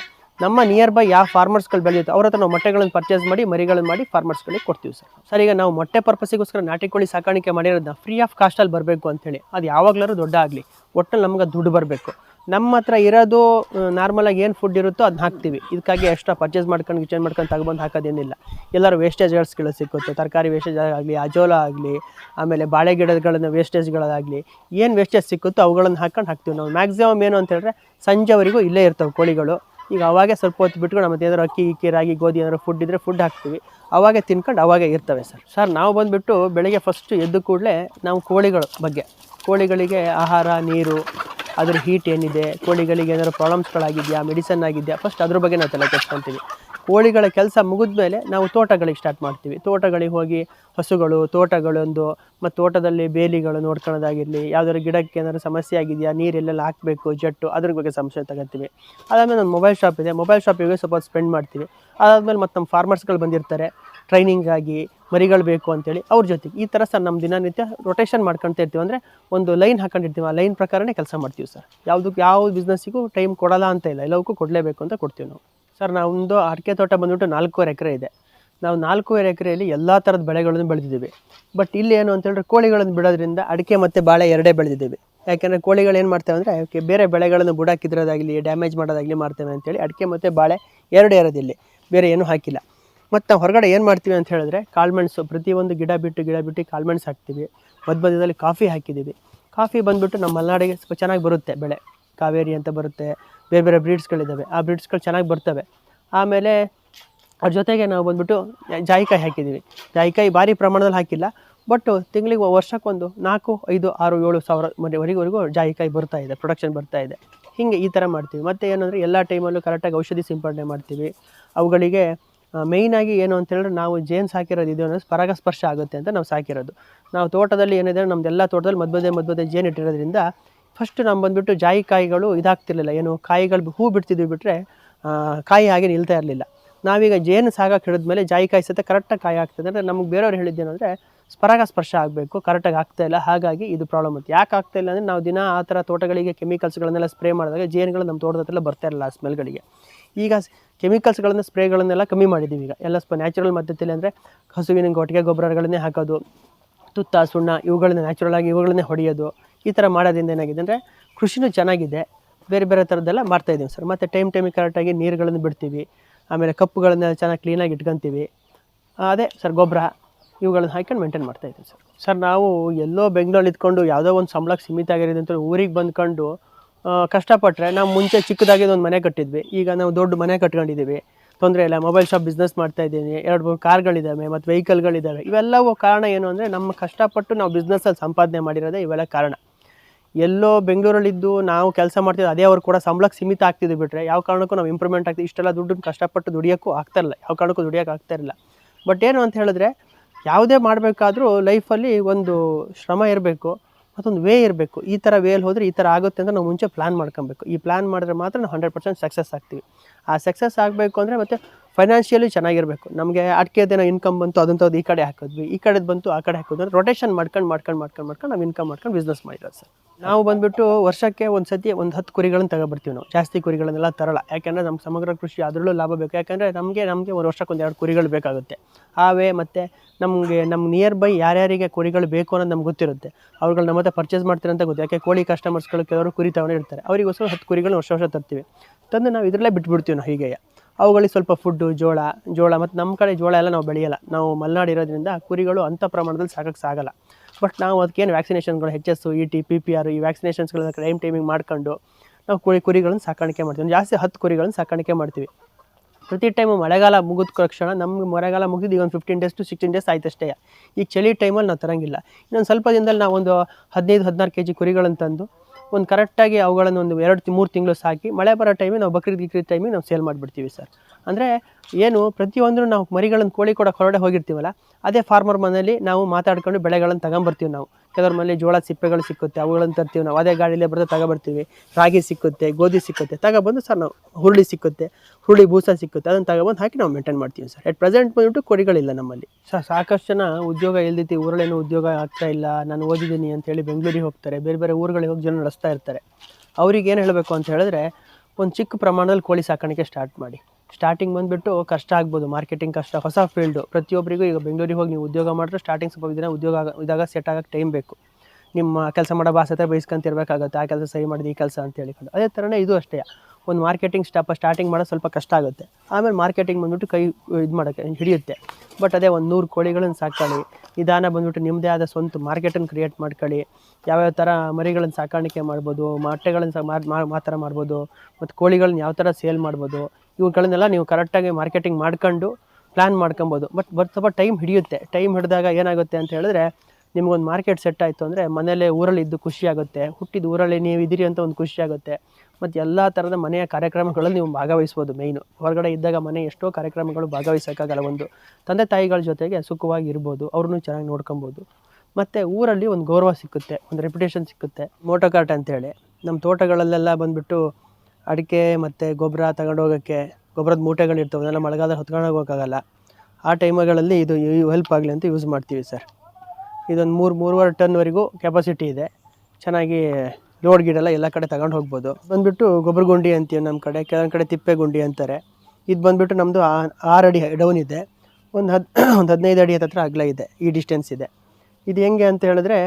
ನಮ್ಮ ನಿಯರ್ ಬೈ ಯಾವ ಫಾರ್ಮರ್ಸ್ಗಳು ಬೆಳೆಯುತ್ತೆ ಅವ್ರ ಹತ್ರ ನಾವು ಮೊಟ್ಟೆಗಳನ್ನು ಪರ್ಚೇಸ್ ಮಾಡಿ, ಮರಿಗಳನ್ನು ಮಾಡಿ ಫಾರ್ಮರ್ಸ್ಗಳಿಗೆ ಕೊಡ್ತೀವಿ ಸರ್ ಸರ್, ಈಗ ನಾವು ಮೊಟ್ಟೆ ಪರ್ಪಸ್ಸಿಗೋಸ್ಕರ ನಾಟಿ ಕೋಳಿ ಸಾಕಾಣಿಕೆ ಮಾಡಿರೋದನ್ನ ಫ್ರೀ ಆಫ್ ಕಾಸ್ಟಲ್ಲಿ ಬರಬೇಕು ಅಂತೇಳಿ ಅದು ಯಾವಾಗಲಾದ್ರೂ ದೊಡ್ಡ ಆಗಲಿ ಒಟ್ಟಲ್ಲಿ ನಮ್ಗೆ ದುಡ್ಡು ಬರಬೇಕು. ನಮ್ಮ ಹತ್ರ ಇರೋದು ನಾರ್ಮಲಾಗಿ ಏನು ಫುಡ್ ಇರುತ್ತೋ ಅದನ್ನ ಹಾಕ್ತೀವಿ. ಇದಕ್ಕಾಗಿ ಎಕ್ಸ್ಟ್ರಾ ಪರ್ಚೇಸ್ ಮಾಡ್ಕೊಂಡು, ಕಿಚನ್ ಮಾಡ್ಕೊಂಡು ತಗೊಬಂದು ಹಾಕೋದೇನಿಲ್ಲ. ಎಲ್ಲರೂ ವೇಸ್ಟೇಜ್ಗಳು ಸಿಕ್ಕುತ್ತೆ. ತರಕಾರಿ ವೇಸ್ಟೇಜ್ ಆಗಲಿ, ಅಜೋಲ ಆಗಲಿ, ಆಮೇಲೆ ಬಾಳೆ ಗಿಡಗಳನ್ನ ವೇಸ್ಟೇಜ್ಗಳಾಗಲಿ ಏನು ವೇಸ್ಟೇಜ್ ಸಿಕ್ಕುತ್ತೋ ಅವುಗಳನ್ನು ಹಾಕೊಂಡು ಹಾಕ್ತೀವಿ ನಾವು. ಮ್ಯಾಕ್ಸಿಮಮ್ ಏನು ಅಂತ ಹೇಳಿದ್ರೆ ಸಂಜೆವರೆಗೂ ಇಲ್ಲೇ ಇರ್ತವೆ ಕೋಳಿಗಳು. ಈಗ ಅವಾಗೆ ಸ್ವಲ್ಪ ಹೊತ್ತು ಬಿಟ್ಕೊಂಡು ಮತ್ತೆ ಏನಾದ್ರು ಅಕ್ಕಿ, ಇಕ್ಕಿ, ರಾಗಿ, ಗೋಧಿ ಏನಾದ್ರು ಫುಡ್ ಇದ್ದರೆ ಫುಡ್ ಹಾಕ್ತೀವಿ. ಅವಾಗೆ ತಿನ್ಕೊಂಡು ಅವಾಗೆ ಇರ್ತವೆ ಸರ್ ಸರ್ ನಾವು ಬಂದುಬಿಟ್ಟು ಬೆಳಗ್ಗೆ ಫಸ್ಟ್ ಎದ್ದು ಕೂಡಲೇ ನಾವು ಕೋಳಿಗಳ ಬಗ್ಗೆ. ಕೋಳಿಗಳಿಗೆ ಆಹಾರ, ನೀರು, ಅದ್ರ ಹೀಟ್ ಏನಿದೆ, ಕೋಳಿಗಳಿಗೆ ಏನಾದ್ರು ಪ್ರಾಬ್ಲಮ್ಸ್ಗಳಾಗಿದೆಯಾ ಮೆಡಿಸನ್ ಆಗಿದೆಯಾ ಫಸ್ಟ್ ಅದ್ರ ಬಗ್ಗೆ ನಾವು ತಲೆ ಕೆಡ್ಸ್ಕೊತೀವಿ. ಕೋಳಿಗಳ ಕೆಲಸ ಮುಗಿದ ಮೇಲೆ ನಾವು ತೋಟಗಳಿಗೆ ಸ್ಟಾರ್ಟ್ ಮಾಡ್ತೀವಿ. ತೋಟಗಳಿಗೆ ಹೋಗಿ ಹಸುಗಳು, ತೋಟಗಳೊಂದು ಮತ್ತು ತೋಟದಲ್ಲಿ ಬೇಲಿಗಳು ನೋಡ್ಕೊಳ್ಳೋದಾಗಿರಲಿ, ಯಾವ್ದಾದ್ರು ಗಿಡಕ್ಕೆ ಏನಾದ್ರು ಸಮಸ್ಯೆ ಆಗಿದೆಯಾ, ನೀರೆಲ್ಲೆಲ್ಲ ಹಾಕಬೇಕು, ಜಟ್ಟು ಅದ್ರ ಬಗ್ಗೆ ಸಮಸ್ಯೆ ತಗೋತೀವಿ. ಅದಾದಮೇಲೆ ನಮ್ಮ ಮೊಬೈಲ್ ಶಾಪ್ ಇದೆ. ಮೊಬೈಲ್ ಶಾಪಿಗೆ ಸ್ವಲ್ಪ ಸ್ಪೆಂಡ್ ಮಾಡ್ತೀವಿ. ಅದಾದಮೇಲೆ ಮತ್ತು ನಮ್ಮ ಫಾರ್ಮರ್ಸ್ಗಳು ಬಂದಿರ್ತಾರೆ. ಟ್ರೈನಿಂಗ್ ಆಗಿ ಮರಿಗಳು ಬೇಕು ಅಂತೇಳಿ ಅವ್ರ ಜೊತೆಗೆ. ಈ ಥರ ಸರ್ ನಮ್ಮ ದಿನನಿತ್ಯ ರೊಟೇಷನ್ ಮಾಡ್ಕೊಳ್ತಾ ಇರ್ತೀವಿ. ಅಂದರೆ ಒಂದು ಲೈನ್ ಹಾಕೊಂಡಿರ್ತೀವಿ. ಆ ಲೈನ್ ಪ್ರಕಾರನೇ ಕೆಲಸ ಮಾಡ್ತೀವಿ ಸರ್. ಯಾವುದಕ್ಕೆ ಯಾವ ಬಿಸ್ನೆಸ್ಸಿಗೂ ಟೈಮ್ ಕೊಡಲ್ಲ ಅಂತ ಇಲ್ಲ. ಎಲ್ಲವಕ್ಕೂ ಕೊಡಲೇಬೇಕು ಅಂತ ಕೊಡ್ತೀವಿ ನಾವು. ಸರ್ ನಾವೊಂದು ಅಡಿಕೆ ತೋಟ ಬಂದ್ಬಿಟ್ಟು ನಾಲ್ಕೂವರೆ ಎಕರೆ ಇದೆ. ನಾವು ನಾಲ್ಕೂವರೆ ಎಕರೆಯಲ್ಲಿ ಎಲ್ಲ ಥರದ ಬೆಳೆಗಳನ್ನು ಬೆಳೆದಿದ್ದೀವಿ. ಬಟ್ ಇಲ್ಲಿ ಏನು ಅಂತ ಹೇಳಿದ್ರೆ ಕೋಳಿಗಳನ್ನು ಬಿಡೋದ್ರಿಂದ ಅಡಿಕೆ ಮತ್ತು ಬಾಳೆ ಎರಡೇ ಬೆಳೆದಿದ್ದೀವಿ. ಯಾಕೆಂದರೆ ಕೋಳಿಗಳು ಏನು ಮಾಡ್ತೇವೆ ಅಂದರೆ ಅವಕ್ಕೆ ಬೇರೆ ಬೆಳೆಗಳನ್ನು ಬುಡಾಕಿದ್ರೋದಾಗಲಿ ಡ್ಯಾಮೇಜ್ ಮಾಡೋದಾಗಲಿ ಮಾಡ್ತೇವೆ ಅಂತೇಳಿ ಅಡಿಕೆ ಮತ್ತು ಬಾಳೆ ಎರಡೇ ಇರೋದಿಲ್ಲಿ ಬೇರೆ ಏನೂ ಹಾಕಿಲ್ಲ. ಮತ್ತು ನಾವು ಹೊರಗಡೆ ಏನು ಮಾಡ್ತೀವಿ ಅಂತ ಹೇಳಿದ್ರೆ ಕಾಳುಮೆಣಸು, ಪ್ರತಿಯೊಂದು ಗಿಡ ಬಿಟ್ಟು ಗಿಡ ಬಿಟ್ಟು ಕಾಳುಮೆಣಸು ಹಾಕ್ತೀವಿ. ಮಧ್ಯ ಮಧ್ಯದಲ್ಲಿ ಕಾಫಿ ಹಾಕಿದ್ದೀವಿ. ಕಾಫಿ ಬಂದುಬಿಟ್ಟು ನಮ್ಮ ಮಲೆನಾಡಿಗೆ ಸ್ವಲ್ಪ ಚೆನ್ನಾಗಿ ಬರುತ್ತೆ ಬೆಳೆ. ಕಾವೇರಿ ಅಂತ ಬರುತ್ತೆ, ಬೇರೆ ಬೇರೆ ಬ್ರೀಡ್ಸ್ಗಳಿದ್ದಾವೆ ಆ ಬ್ರೀಡ್ಸ್ಗಳು ಚೆನ್ನಾಗಿ ಬರ್ತವೆ. ಆಮೇಲೆ ಅದ್ರ ಜೊತೆಗೆ ನಾವು ಬಂದುಬಿಟ್ಟು ಜಾಯಿಕಾಯಿ ಹಾಕಿದ್ದೀವಿ. ಜಾಯಿಕಾಯಿ ಭಾರಿ ಪ್ರಮಾಣದಲ್ಲಿ ಹಾಕಿಲ್ಲ ಬಟ್ ತಿಂಗಳಿಗೆ ವರ್ಷಕ್ಕೊಂದು ನಾಲ್ಕು, ಐದು, ಆರು, ಏಳು ಸಾವಿರ ಮನೆವರೆಗೂವರೆಗೂ ಜಾಯಿಕಾಯಿ ಬರ್ತಾ ಇದೆ ಪ್ರೊಡಕ್ಷನ್ ಬರ್ತಾ ಇದೆ. ಹೀಗೆ ಈ ಥರ ಮಾಡ್ತೀವಿ. ಮತ್ತು ಏನಂದರೆ ಎಲ್ಲ ಟೈಮಲ್ಲೂ ಕರೆಕ್ಟಾಗಿ ಔಷಧಿ ಸಿಂಪಡಣೆ ಮಾಡ್ತೀವಿ. ಅವುಗಳಿಗೆ ಮೇಯ್ನಾಗಿ ಏನು ಅಂತೇಳಿದ್ರೆ ನಾವು ಜೇನು ಸಾಕಿರೋದು ಇದು ಅನ್ನೋದು ಪರಾಗಸ್ಪರ್ಶ ಆಗುತ್ತೆ ಅಂತ ನಾವು ಸಾಕಿರೋದು. ನಾವು ತೋಟದಲ್ಲಿ ಏನಿದೆ ನಮ್ಮದೆಲ್ಲ ತೋಟದಲ್ಲಿ ಮಧ್ಯ ಮಧ್ಯ ಜೇನು ಇಟ್ಟಿರೋದ್ರಿಂದ ಫಸ್ಟ್ ನಾವು ಬಂದುಬಿಟ್ಟು ಜಾಯಿಕಾಯಿಗಳು ಇದಾಗ್ತಿರ್ಲಿಲ್ಲ. ಏನು ಕಾಯಿಗಳು ಹೂ ಬಿಡ್ತಿದ್ವಿ ಬಿಟ್ಟರೆ ಕಾಯಿ ಹಾಗೆ ನಿಲ್ತಾ ಇರಲಿಲ್ಲ. ನಾವೀಗ ಜೇನು ಸಾಗಕ್ಕೆ ಹಿಡಿದ್ಮೇಲೆ ಜಾಯಿಕಾಯಿ ಸಹಿತ ಕರೆಕ್ಟಾಗಿ ಕಾಯಿ ಆಗ್ತದೆ. ಅಂದರೆ ನಮ್ಗೆ ಬೇರೆಯವ್ರು ಸ್ಪರಾಗ ಸ್ಪರ್ಶ ಆಗಬೇಕು ಕರೆಕ್ಟಾಗಿ ಆಗ್ತಾ ಇಲ್ಲ. ಹಾಗಾಗಿ ಇದು ಪ್ರಾಬ್ಲಮ್ ಆಯ್ತು ಯಾಕೆ ಆಗ್ತಾ ಇಲ್ಲ ಅಂದರೆ, ನಾವು ದಿನ ಆ ಥರ ತೋಟಗಳಿಗೆ ಕೆಮಿಕಲ್ಸ್ಗಳನ್ನೆಲ್ಲ ಸ್ಪ್ರೇ ಮಾಡಿದಾಗ ಜೇನುಗಳು ನಮ್ಮ ತೋಟದ ಬರ್ತಾ ಇರಲ್ಲ ಆ ಸ್ಮೆಲ್ಗಳಿಗೆ ಈಗ ಕೆಮಿಕಲ್ಸ್ಗಳನ್ನು ಸ್ಪ್ರೇಗಳನ್ನೆಲ್ಲ ಕಮ್ಮಿ ಮಾಡಿದ್ದೀವಿ ಈಗ. ಎಲ್ಲ ಸ್ಪ ನ್ಯಾಚುರಲ್ ಪದ್ಧತಿಯಲ್ಲಿ ಅಂದರೆ ಹಸುವಿನ ಕೊಟ್ಟಿಗೆ ಗೊಬ್ಬರಗಳನ್ನೇ ಹಾಕೋದು, ತುತ್ತ, ಸುಣ್ಣ ಇವುಗಳನ್ನ ನ್ಯಾಚುರಲ್ ಆಗಿ ಇವುಗಳನ್ನೇ ಹೊಡೆಯೋದು. ಈ ಥರ ಮಾಡೋದ್ರಿಂದ ಏನಾಗಿದೆ ಅಂದರೆ ಕೃಷಿನೂ ಚೆನ್ನಾಗಿದೆ. ಬೇರೆ ಬೇರೆ ಥರದ್ದೆಲ್ಲ ಮಾಡ್ತಾ ಇದ್ದೀವಿ ಸರ್. ಮತ್ತು ಟೈಮ್ ಟೈಮಿಗೆ ಕರೆಕ್ಟಾಗಿ ನೀರುಗಳನ್ನು ಬಿಡ್ತೀವಿ. ಆಮೇಲೆ ಕಪ್ಪುಗಳನ್ನ ಚೆನ್ನಾಗಿ ಕ್ಲೀನಾಗಿ ಇಟ್ಕೊತೀವಿ. ಅದೇ ಸರ್ ಗೊಬ್ಬರ. ಇವುಗಳನ್ನ ಹಾಕ್ಕೊಂಡು ಮೇಂಟೈನ್ ಮಾಡ್ತಾ ಇದ್ದೀವಿ ಸರ್. ಸರ್, ನಾವು ಎಲ್ಲೋ ಬೆಂಗಳೂರಲ್ಲಿ ಇದ್ಕೊಂಡು ಯಾವುದೋ ಒಂದು ಸಂಬಳಕ್ಕೆ ಸೀಮಿತ ಆಗಿರೋದು ಊರಿಗೆ ಬಂದ್ಕೊಂಡು ಕಷ್ಟಪಟ್ಟರೆ ನಾವು ಮುಂಚೆ ಚಿಕ್ಕದಾಗಿದ್ದು ಒಂದು ಮನೆ ಕಟ್ಟಿದ್ವಿ. ಈಗ ನಾವು ದೊಡ್ಡ ಮನೆ ಕಟ್ಕೊಂಡಿದ್ದೀವಿ. ತೊಂದರೆ ಇಲ್ಲ ಮೊಬೈಲ್ ಶಾಪ್ ಬಿಸ್ನೆಸ್ ಮಾಡ್ತಾ ಇದ್ದೀನಿ. ಎರಡು ಮೂರು ಕಾರ್ಗಳಿದ್ದಾವೆ, ಮತ್ತು ವೆಹಿಕಲ್ಗಳಿದ್ದಾವೆ ಇವೆಲ್ಲವೂ ಕಾರಣ ಏನು ಅಂದರೆ ನಮ್ಮ ಕಷ್ಟಪಟ್ಟು ನಾವು ಬಿಸ್ನೆಸ್ಸಲ್ಲಿ ಸಂಪಾದನೆ ಮಾಡಿರೋದೇ ಇವೆಲ್ಲ ಕಾರಣ. ಎಲ್ಲೋ ಬೆಂಗಳೂರಲ್ಲಿದ್ದು ನಾವು ಕೆಲಸ ಮಾಡ್ತಿದ್ದು ಅದೇ ಅವ್ರು ಕೂಡ ಸಂಬಳಕ್ಕೆ ಸೀಮಿತ ಆಗ್ತಿದ್ದು ಬಿಟ್ಟರೆ ಯಾವ ಕಾರಣಕ್ಕೂ ನಾವು ಇಂಪ್ರೂವ್ಮೆಂಟ್ ಆಗ್ತೀವಿ ಇಷ್ಟೆಲ್ಲ ದುಡ್ಡನ್ನು ಕಷ್ಟಪಟ್ಟು ದುಡಿಯೋಕ್ಕೂ ಆಗ್ತಾ ಇಲ್ಲ ಯಾವ ಕಾರಣಕ್ಕೂ ದುಡಿಯೋಕೆ ಆಗ್ತಾ ಬಟ್ ಏನು ಅಂತ ಹೇಳಿದ್ರೆ ಯಾವುದೇ ಮಾಡಬೇಕಾದ್ರೂ ಲೈಫಲ್ಲಿ ಒಂದು ಶ್ರಮ ಇರಬೇಕು, ಮತ್ತೊಂದು ವೇ ಇರಬೇಕು. ಈ ಥರ ವೇಲಿ ಹೋದರೆ ಈ ಥರ ಆಗುತ್ತೆ ಅಂತ ನಾವು ಮುಂಚೆ ಪ್ಲ್ಯಾನ್ ಮಾಡ್ಕೊಬೇಕು. ಈ ಪ್ಲ್ಯಾನ್ ಮಾಡಿದ್ರೆ ಮಾತ್ರ ನಾವು ಹಂಡ್ರೆಡ್ ಪರ್ಸೆಂಟ್ ಸಕ್ಸಸ್ ಆಗ್ತೀವಿ. ಆ ಸಕ್ಸಸ್ ಆಗಬೇಕು ಅಂದರೆ ಮತ್ತು ಫೈನಾನ್ಷಿಯಲಿ ಚೆನ್ನಾಗಿರಬೇಕು. ನಮಗೆ ಅಡಿಕೆದೇನೋ ಇನ್ಕಮ್ ಬಂತು ಅದಂಥದ್ದು ಈ ಕಡೆ ಹಾಕಿದ್ವಿ, ಈ ಕಡೆದು ಬಂತು, ಆ ಕಡೆ ಹಾಕಿದ್ವಿ ಅಂದರೆ ರೊಟೇಷನ್ ಮಾಡ್ಕೊಂಡು ಮಾಡ್ಕೊಂಡು ಮಾಡ್ಕೊಂಡು ಮಾಡ್ಕೊಂಡು ನಾವು ಇನ್ಕಮ್ ಮಾಡ್ಕೊಂಡು ಬಿಸ್ನೆಸ್ ಮಾಡಿರೋದು ಸರ್. ನಾವು ಬಂದುಬಿಟ್ಟು ವರ್ಷಕ್ಕೆ ಒಂದು ಸತಿ ಒಂದು ಹತ್ತು ಕುರಿಗಳನ್ನು ತಗೊಬರ್ತೀವಿ ನಾವು. ಜಾಸ್ತಿ ಕುರಿಗಳನ್ನೆಲ್ಲ ತರಲ್ಲ. ಯಾಕೆಂದರೆ ನಮ್ಮ ಸಮಗ್ರ ಕೃಷಿ ಅದರಲ್ಲೂ ಲಾಭ ಬೇಕು. ಯಾಕೆಂದರೆ ನಮಗೆ ನಮಗೆ ಒಂದು ವರ್ಷಕ್ಕೆ ಒಂದು ಎರಡು ಕುರಿಗಳು ಬೇಕಾಗುತ್ತೆ. ಆವೇ ಮತ್ತು ನಮಗೆ ನಮ್ಮ ನಿಯರ್ ಬೈ ಯಾರ್ಯಾರಿಗೆ ಕುರಿಗಳು ಬೇಕು ಅನ್ನೋದು ನಮ್ಗೆ ಗೊತ್ತಿರುತ್ತೆ. ಅವ್ರುಗಳು ನಮ್ಮ ಹತ್ರ ಪರ್ಚೇಸ್ ಮಾಡ್ತಾರೆ ಅಂತ ಗೊತ್ತು. ಯಾಕೆ ಕೋಳಿ ಕಸ್ಟಮರ್ಸ್ಗಳು ಕೆಲವರು ಕುರಿ ತಗೊಂಡಿರ್ತಾರೆ. ಅವರಿಗೋಸ್ಕರ ಹತ್ತು ಕುರಿಗಳನ್ನ ವರ್ಷ ವರ್ಷ ತರ್ತೀವಿ. ತಂದು ನಾವು ಇದರಲ್ಲೇ ಬಿಟ್ಬಿಡ್ತೀವಿ ನಾವು ಹೀಗೆ ಅವುಗಳಿಗೆ ಸ್ವಲ್ಪ ಫುಡ್ಡು ಜೋಳ ಜೋಳ ಮತ್ತು ನಮ್ಮ ಕಡೆ ಜೋಳ ಎಲ್ಲ ನಾವು ಬೆಳೆಯಲ್ಲ. ನಾವು ಮಲೆನಾಡು ಇರೋದ್ರಿಂದ ಕುರಿಗಳು ಅಂಥ ಪ್ರಮಾಣದಲ್ಲಿ ಸಾಕಕ್ಕೆ ಸಾಗಲ್ಲ. ಬಟ್ ನಾವು ಅದಕ್ಕೇನು ವ್ಯಾಕ್ಸಿನೇಷನ್ಗಳು H S E T P P R ಈ ವ್ಯಾಕ್ಸಿನೇಷನ್ಸ್ಗಳ ಟೈಮ್ ಟೈಮಿಂಗ್ ಮಾಡ್ಕೊಂಡು ನಾವು ಕುರಿ, ಕುರಿಗಳನ್ನು ಸಾಕಾಣಿಕೆ ಮಾಡ್ತೀವಿ. ಜಾಸ್ತಿ ಹತ್ತು ಕುರಿಗಳನ್ನು ಸಾಕಾಣಿಕೆ ಮಾಡ್ತೀವಿ. ಪ್ರತಿ ಟೈಮು ಮಳೆಗಾಲ ಮುಗಿದ ತಕ್ಷಣ ನಮ್ಗೆ ಮಳೆಗಾಲ ಮುಗಿದು ಈಗ ಒಂದು fifteen days to sixteen days ಆಯ್ತು ಅಷ್ಟೇ. ಈಗ ಚಳಿ ಟೈಮಲ್ಲಿ ನಾವು ತರಂಗಿಲ್ಲ. ಇನ್ನೊಂದು ಸ್ವಲ್ಪ ದಿನದಲ್ಲಿ ನಾವು ಒಂದು ಹದಿನೈದು, ಹದಿನಾರು ಕೆ ಜಿ ಕುರಿಗಳನ್ನು ತಂದು ಒಂದು ಕರೆಕ್ಟಾಗಿ ಅವುಗಳನ್ನು ಒಂದು ಎರಡು ಮೂರು ತಿಂಗಳು ಸಾಕಿ, ಮಳೆ ಬರೋ ಟೈಮಿಗೆ ನಾವು ಬಕ್ರೀದ್ ಗಿಕ್ರೀದ್ ಟೈಮಿಗೆ ನಾವು ಸೇಲ್ ಮಾಡಿಬಿಡ್ತೀವಿ ಸರ್. ಅಂದರೆ ಏನು ಪ್ರತಿಯೊಂದರೂ ನಾವು ಮರಿಗಳನ್ನು ಕೋಳಿ ಕೂಡ ಹೊರಗಡೆ ಹೋಗಿರ್ತೀವಲ್ಲ, ಅದೇ ಫಾರ್ಮರ್ ಮನೆಯಲ್ಲಿ ನಾವು ಮಾತಾಡ್ಕೊಂಡು ಬೆಳೆಗಳನ್ನು ತಗೊಂಬರ್ತೀವಿ ನಾವು. ಕೆಲವ್ರ ಮನೇಲಿ ಜೋಳ ಸಿಪ್ಪೆಗಳು ಸಿಕ್ಕುತ್ತೆ, ಅವುಗಳನ್ನು ತರ್ತೀವಿ ನಾವು. ಅದೇ ಗಾಡಿಲೇ ಬರೋದು ತಗೊಬರ್ತೀವಿ. ರಾಗಿ ಸಿಕ್ಕುತ್ತೆ, ಗೋಧಿ ಸಿಕ್ಕುತ್ತೆ, ತಗೊಬಂದು ಸರ್ ನಾವು ಹುರುಳಿ ಸಿಕ್ಕುತ್ತೆ, ಹುರುಳಿ ಭೂಸ ಸಿಕ್ಕುತ್ತೆ, ಅದನ್ನು ತಗೊಬಂದು ಹಾಕಿ ನಾವು ಮೇಂಟೈನ್ ಮಾಡ್ತೀವಿ ಸರ್. ಎಟ್ ಪ್ರೆಸೆಂಟ್ ಬಂದ್ಬಿಟ್ಟು ಕೊಡಿಗಳಿಲ್ಲ ನಮ್ಮಲ್ಲಿ. ಸರ್, ಸಾಕಷ್ಟು ಜನ ಉದ್ಯೋಗ ಇಲ್ದಿತ್ತು ಊರಲ್ಲೇನು ಉದ್ಯೋಗ ಆಗ್ತಾ ಇಲ್ಲ, ನಾನು ಓದಿದ್ದೀನಿ ಅಂತೇಳಿ ಬೆಂಗಳೂರಿಗೆ ಹೋಗ್ತಾರೆ, ಬೇರೆ ಬೇರೆ ಊರುಗಳಿಗೆ ಹೋಗಿ ಜನ ನಡೆಸ್ತಾ ಇರ್ತಾರೆ. ಅವ್ರಿಗೆ ಏನು ಹೇಳಬೇಕು ಅಂತ ಹೇಳಿದ್ರೆ, ಒಂದು ಚಿಕ್ಕ ಪ್ರಮಾಣದಲ್ಲಿ ಕೋಳಿ ಸಾಕಾಣಿಕೆ ಸ್ಟಾರ್ಟ್ ಮಾಡಿ. ಸ್ಟಾರ್ಟಿಂಗ್ ಬಂದುಬಿಟ್ಟು ಕಷ್ಟ ಆಗ್ಬೋದು ಮಾರ್ಕೆಟಿಂಗ್ ಕಷ್ಟ, ಹೊಸ ಫೀಲ್ಡು ಪ್ರತಿಯೊಬ್ಬರಿಗೂ ಈಗ ಬೆಂಗಳೂರಿಗೆ ಹೋಗಿ ನೀವು ಉದ್ಯೋಗ ಮಾಡಿದ್ರೆ ಸ್ಟಾರ್ಟಿಂಗ್ ಸ್ವಲ್ಪ ದಿನ ಉದ್ಯೋಗ ಇದಾಗ ಸೆಟ್ ಆಗೋಕ್ಕೆ ಟೈಮ್ ಬೇಕು. ನಿಮ್ಮ ಕೆಲಸ ಮಾಡೋ ಬಾಸ್ ಹತ್ರ ಬಯಸ್ಕೊಂತಿರ್ಬೇಕಾಗುತ್ತೆ ಆ ಕೆಲಸ ಸಹಿ ಮಾಡಿದ ಈ ಕೆಲಸ ಅಂತ ಹೇಳಿಕೊಂಡು ಅದೇ ಥರನೇ ಇದು ಅಷ್ಟೇ. ಒಂದು ಮಾರ್ಕೆಟಿಂಗ್ ಸ್ಟಾಪ ಸ್ಟಾರ್ಟಿಂಗ್ ಮಾಡೋದು ಸ್ವಲ್ಪ ಕಷ್ಟ ಆಗುತ್ತೆ. ಆಮೇಲೆ ಮಾರ್ಕೆಟಿಂಗ್ ಬಂದ್ಬಿಟ್ಟು ಕೈ ಇದು ಮಾಡೋಕ್ಕೆ ಹಿಡಿಯುತ್ತೆ. ಬಟ್ ಅದೇ ಒಂದು ನೂರು ಕೋಳಿಗಳನ್ನು ಸಾಕೊಳ್ಳಿ ನಿಧಾನ ಬಂದ್ಬಿಟ್ಟು ನಿಮ್ಮದೇ ಆದ ಸ್ವಂತ ಮಾರ್ಕೆಟನ್ನು ಕ್ರಿಯೇಟ್ ಮಾಡ್ಕೊಳ್ಳಿ. ಯಾವ್ಯಾವ ಥರ ಮರಿಗಳನ್ನು ಸಾಕಾಣಿಕೆ ಮಾಡ್ಬೋದು ಮೊಟ್ಟೆಗಳನ್ನು ಸಹ ಆ ಥರ ಮಾಡ್ಬೋದು, ಮತ್ತು ಕೋಳಿಗಳನ್ನ ಯಾವ ಥರ ಸೇಲ್ ಮಾಡ್ಬೋದು ಇವುಗಳನ್ನೆಲ್ಲ ನೀವು ಕರೆಕ್ಟಾಗಿ ಮಾರ್ಕೆಟಿಂಗ್ ಮಾಡ್ಕೊಂಡು ಪ್ಲ್ಯಾನ್ ಮಾಡ್ಕೊಬೋದು. ಬಟ್ ಬಟ್ ಸ್ವಲ್ಪ ಟೈಮ್ ಹಿಡಿಯುತ್ತೆ. ಟೈಮ್ ಹಿಡಿದಾಗ ಏನಾಗುತ್ತೆ ಅಂತ ಹೇಳಿದ್ರೆ ನಿಮಗೊಂದು ಮಾರ್ಕೆಟ್ ಸೆಟ್ ಆಯಿತು ಅಂದರೆ ಮನೇಲೆ ಊರಲ್ಲಿ ಇದ್ದು ಖುಷಿ ಆಗುತ್ತೆ. ಹುಟ್ಟಿದ ಊರಲ್ಲಿ ನೀವು ಇದ್ದೀರಿ ಅಂತ ಒಂದು ಖುಷಿ ಆಗುತ್ತೆ. ಮತ್ತು ಎಲ್ಲ ಥರದ ಮನೆಯ ಕಾರ್ಯಕ್ರಮಗಳಲ್ಲಿ ನೀವು ಭಾಗವಹಿಸ್ಬೋದು ಮೇಯ್ನು ಹೊರಗಡೆ ಇದ್ದಾಗ ಮನೆ ಎಷ್ಟೋ ಕಾರ್ಯಕ್ರಮಗಳು ಭಾಗವಹಿಸೋಕ್ಕಾಗಲ್ಲ ಒಂದು. ತಂದೆ ತಾಯಿಗಳ ಜೊತೆಗೆ ಸುಖವಾಗಿ ಇರ್ಬೋದು. ಅವ್ರನ್ನೂ ಚೆನ್ನಾಗಿ ನೋಡ್ಕೊಬೋದು. ಮತ್ತು ಊರಲ್ಲಿ ಒಂದು ಗೌರವ ಸಿಕ್ಕುತ್ತೆ. ಒಂದು ರೆಪ್ಯುಟೇಷನ್ ಸಿಕ್ಕುತ್ತೆ. ಮೋಟೋ ಕಾರ್ಟ್ ಅಂತೇಳಿ ನಮ್ಮ ತೋಟಗಳಲ್ಲೆಲ್ಲ ಬಂದುಬಿಟ್ಟು ಅಡಿಕೆ ಮತ್ತು ಗೊಬ್ಬರ ತಗೊಂಡು ಹೋಗೋಕ್ಕೆ ಗೊಬ್ಬರದ ಮೂಟೆಗಳಿರ್ತವೆ ಅದೆಲ್ಲ ಮಳೆಗಾಲದಲ್ಲಿ ಹೊತ್ಕೊಂಡು ಹೋಗೋಕ್ಕಾಗಲ್ಲ. ಆ ಟೈಮ್ಗಳಲ್ಲಿ ಇದು ಹೆಲ್ಪ್ ಆಗಲಿ ಅಂತ ಯೂಸ್ ಮಾಡ್ತೀವಿ ಸರ್ ಇದೊಂದು ಮೂರು, ಮೂರುವರೆ ಟನ್ವರೆಗೂ ಕೆಪಾಸಿಟಿ ಇದೆ. ಚೆನ್ನಾಗಿ ಲೋಡ್ ಗಿಡೆಲ್ಲ ಎಲ್ಲ ಕಡೆ ತಗೊಂಡು ಹೋಗ್ಬೋದು. ಬಂದುಬಿಟ್ಟು ಗೊಬ್ಬರ ಗುಂಡಿ ಅಂತೀವಿ ನಮ್ಮ ಕಡೆ, ಕೆಲವೊಂದು ಕಡೆ ತಿಪ್ಪೆ ಗುಂಡಿ ಅಂತಾರೆ. ಇದು ಬಂದುಬಿಟ್ಟು ನಮ್ಮದು ಆರು ಅಡಿ ಡೌನ್ ಇದೆ. ಒಂದು ಹದ್, (clears throat) ಒಂದು ಹದಿನೈದು ಅಡಿ ಹತ್ರ ಅಗಲ ಇದೆ, ಈ ಡಿಸ್ಟೆನ್ಸ್ ಇದೆ. ಇದು ಹೆಂಗೆ ಅಂತ ಹೇಳಿದ್ರೆ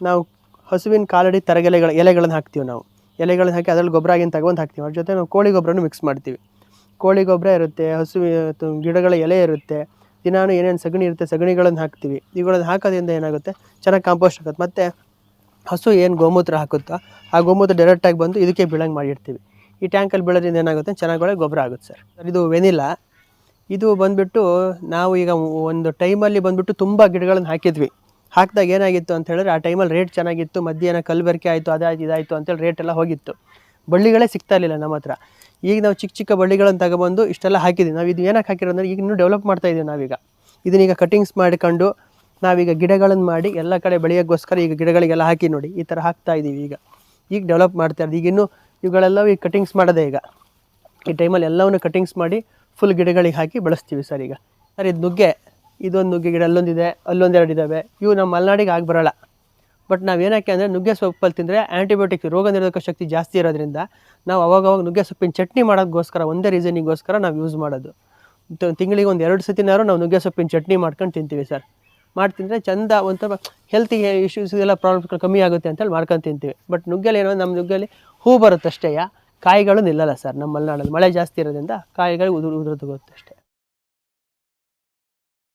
ನಾವು ಹಸುವಿನ ಕಾಲಡಿ ತರಗೆಲೆಗಳ ಎಲೆಗಳನ್ನು ಹಾಕ್ತೀವಿ ನಾವು. ಎಲೆಗಳನ್ನ ಹಾಕಿ ಅದರಲ್ಲಿ ಗೊಬ್ಬರ ಆಗಿನ ತಗೊಂಡು ಹಾಕ್ತೀವಿ. ಅದ್ರ ಜೊತೆ ನಾವು ಕೋಳಿ ಗೊಬ್ಬರನೂ ಮಿಕ್ಸ್ ಮಾಡ್ತೀವಿ. ಕೋಳಿ ಗೊಬ್ಬರ ಇರುತ್ತೆ, ಹಸು ಗಿಡಗಳ ಎಲೆ ಇರುತ್ತೆ. ದಿನಾನು ಏನೇನು ಸಗಣಿ ಇರುತ್ತೆ ಸಗಣಿಗಳನ್ನು ಹಾಕ್ತೀವಿ. ಇವುಗಳನ್ನು ಹಾಕೋದ್ರಿಂದ ಏನಾಗುತ್ತೆ? ಚೆನ್ನಾಗಿ ಕಾಂಪೋಸ್ಟ್ ಆಗುತ್ತೆ. ಮತ್ತು ಹಸು ಏನು ಗೋಮೂತ್ರ ಹಾಕುತ್ತೋ ಆ ಗೋಮೂತ್ರ ಡೈರೆಕ್ಟಾಗಿ ಬಂದು ಇದಕ್ಕೆ ಬೀಳಂಗೆ ಮಾಡಿರ್ತೀವಿ. ಈ ಟ್ಯಾಂಕಲ್ಲಿ ಬೀಳೋದ್ರಿಂದ ಏನಾಗುತ್ತೆ? ಚೆನ್ನಾಗಿ ಗೊಬ್ಬರ ಆಗುತ್ತೆ ಸರ್. ಸರ್, ಇದು ವೆನಿಲಾ ಇದು ಬಂದುಬಿಟ್ಟು ನಾವು ಈಗ ಒಂದು ಟೈಮಲ್ಲಿ ಬಂದುಬಿಟ್ಟು ತುಂಬ ಗಿಡಗಳನ್ನು ಹಾಕಿದ್ವಿ. ಹಾಕಿದಾಗ ಏನಾಗಿತ್ತು ಅಂತ ಹೇಳಿದ್ರೆ ಆ ಟೈಮಲ್ಲಿ ರೇಟ್ ಚೆನ್ನಾಗಿತ್ತು, ಮಧ್ಯಾಹ್ನ ಕಲ್ಬೆರಕೆ ಆಯಿತು ಅದಾಯ್ತು ಇದಾಯಿತು ಅಂತೇಳಿ ರೇಟ್ ಎಲ್ಲ ಹೋಗಿತ್ತು. ಬಳ್ಳಿಗಳೇ ಸಿಗ್ತಾ ಇರಲಿಲ್ಲ ನಮ್ಮ ಹತ್ರ. ಈಗ ನಾವು ಚಿಕ್ಕ ಚಿಕ್ಕ ಬಳ್ಳಿಗಳನ್ನು ತಗೊಬಂದು ಇಷ್ಟೆಲ್ಲ ಹಾಕಿದ್ದೀವಿ ನಾವು ಇದು ಏನಕ್ಕೆ ಹಾಕಿರೋದಂದ್ರೆ ಈಗ ಇನ್ನೂ ಡೆವಲಪ್ ಮಾಡ್ತಾ ಇದ್ದೀವಿ ನಾವೀಗ. ಇದನ್ನೀಗ ಕಟಿಂಗ್ಸ್ ಮಾಡಿಕೊಂಡು ನಾವೀಗ ಗಿಡಗಳನ್ನು ಮಾಡಿ ಎಲ್ಲ ಕಡೆ ಬೆಳೆಯೋಕ್ಕೋಸ್ಕರ ಈಗ ಗಿಡಗಳಿಗೆಲ್ಲ ಹಾಕಿ ನೋಡಿ. ಈ ಥರ ಹಾಕ್ತಾ ಇದ್ದೀವಿ ಈಗ. ಈಗ ಡೆವಲಪ್ ಮಾಡ್ತಾ ಇರೋದು. ಈಗ ಇನ್ನೂ ಇವುಗಳೆಲ್ಲವೂ ಈಗ ಕಟಿಂಗ್ಸ್ ಮಾಡೋದೇ ಈಗ. ಈ ಟೈಮಲ್ಲಿ ಎಲ್ಲವನ್ನು ಕಟಿಂಗ್ಸ್ ಮಾಡಿ ಫುಲ್ ಗಿಡಗಳಿಗೆ ಹಾಕಿ ಬೆಳೆಸ್ತೀವಿ ಸರ್ ಈಗ. ಸರ್, ಇದು ನುಗ್ಗೆ ಇದೊಂದು ನುಗ್ಗೆ ಗಿಡ, ಅಲ್ಲೊಂದಿದೆ ಅಲ್ಲೊಂದೆರಡು ಇದ್ದಾವೆ ಇವು ನಮ್ಮ ಮಲೆನಾಡಿಗೆ ಆಗಿ ಬರೋಲ್ಲ. ಬಟ್ ನಾವು ಏನಕ್ಕೆ ಅಂದರೆ ನುಗ್ಗೆ ಸೊಪ್ಪಲ್ಲಿ ತಿಂದರೆ ಆ್ಯಂಟಿಬಯೋಟಿಕ್ ರೋಗ ನಿರೋಧಕ ಶಕ್ತಿ ಜಾಸ್ತಿ ಇರೋದ್ರಿಂದ ನಾವು ಅವಾಗವಾಗ ನುಗ್ಗೆ ಸೊಪ್ಪಿನ ಚಟ್ನಿ ಮಾಡೋದಕ್ಕೋಸ್ಕರ ಒಂದೇ ರೀಸನಿಗೋಸ್ಕರ ನಾವು ಯೂಸ್ ಮಾಡೋದು. ತಿಂಗಳಿಗೆ ಒಂದು ಎರಡು ಸತಿನಾರು ನಾವು ನುಗ್ಗೆ ಸೊಪ್ಪಿನ ಚಟ್ನಿ ಮಾಡ್ಕೊಂಡು ತಿಂತೀವಿ ಸರ್. ಮಾಡಿ ತಿಂದರೆ ಚಂದ ಒಂಥರ ಹೆಲ್ತಿಗೆ ಇಶ್ಯೂಸ್ ಎಲ್ಲ ಪ್ರಾಬ್ಲಮ್ಸ್ಗಳು ಕಮ್ಮಿ ಆಗುತ್ತೆ ಅಂತೇಳಿ ಮಾಡ್ಕೊಂಡು ತಿಂತೀವಿ. ಬಟ್ ನುಗ್ಗೆಲಿ ಏನೋ ನಮ್ಮ ನುಗ್ಗೆಲಿ ಹೂ ಬರುತ್ತೆ ಅಷ್ಟೇ ಕಾಯಿಗಳು ನಿಲ್ಲಲ್ಲ ಸರ್, ನಮ್ಮ ಮಲೆನಾಡಲ್ಲಿ. ಮಳೆ ಜಾಸ್ತಿ ಇರೋದ್ರಿಂದ ಕಾಯಿಗಳು ಉದುರು ಉದುರೋದು ಅಷ್ಟೇ.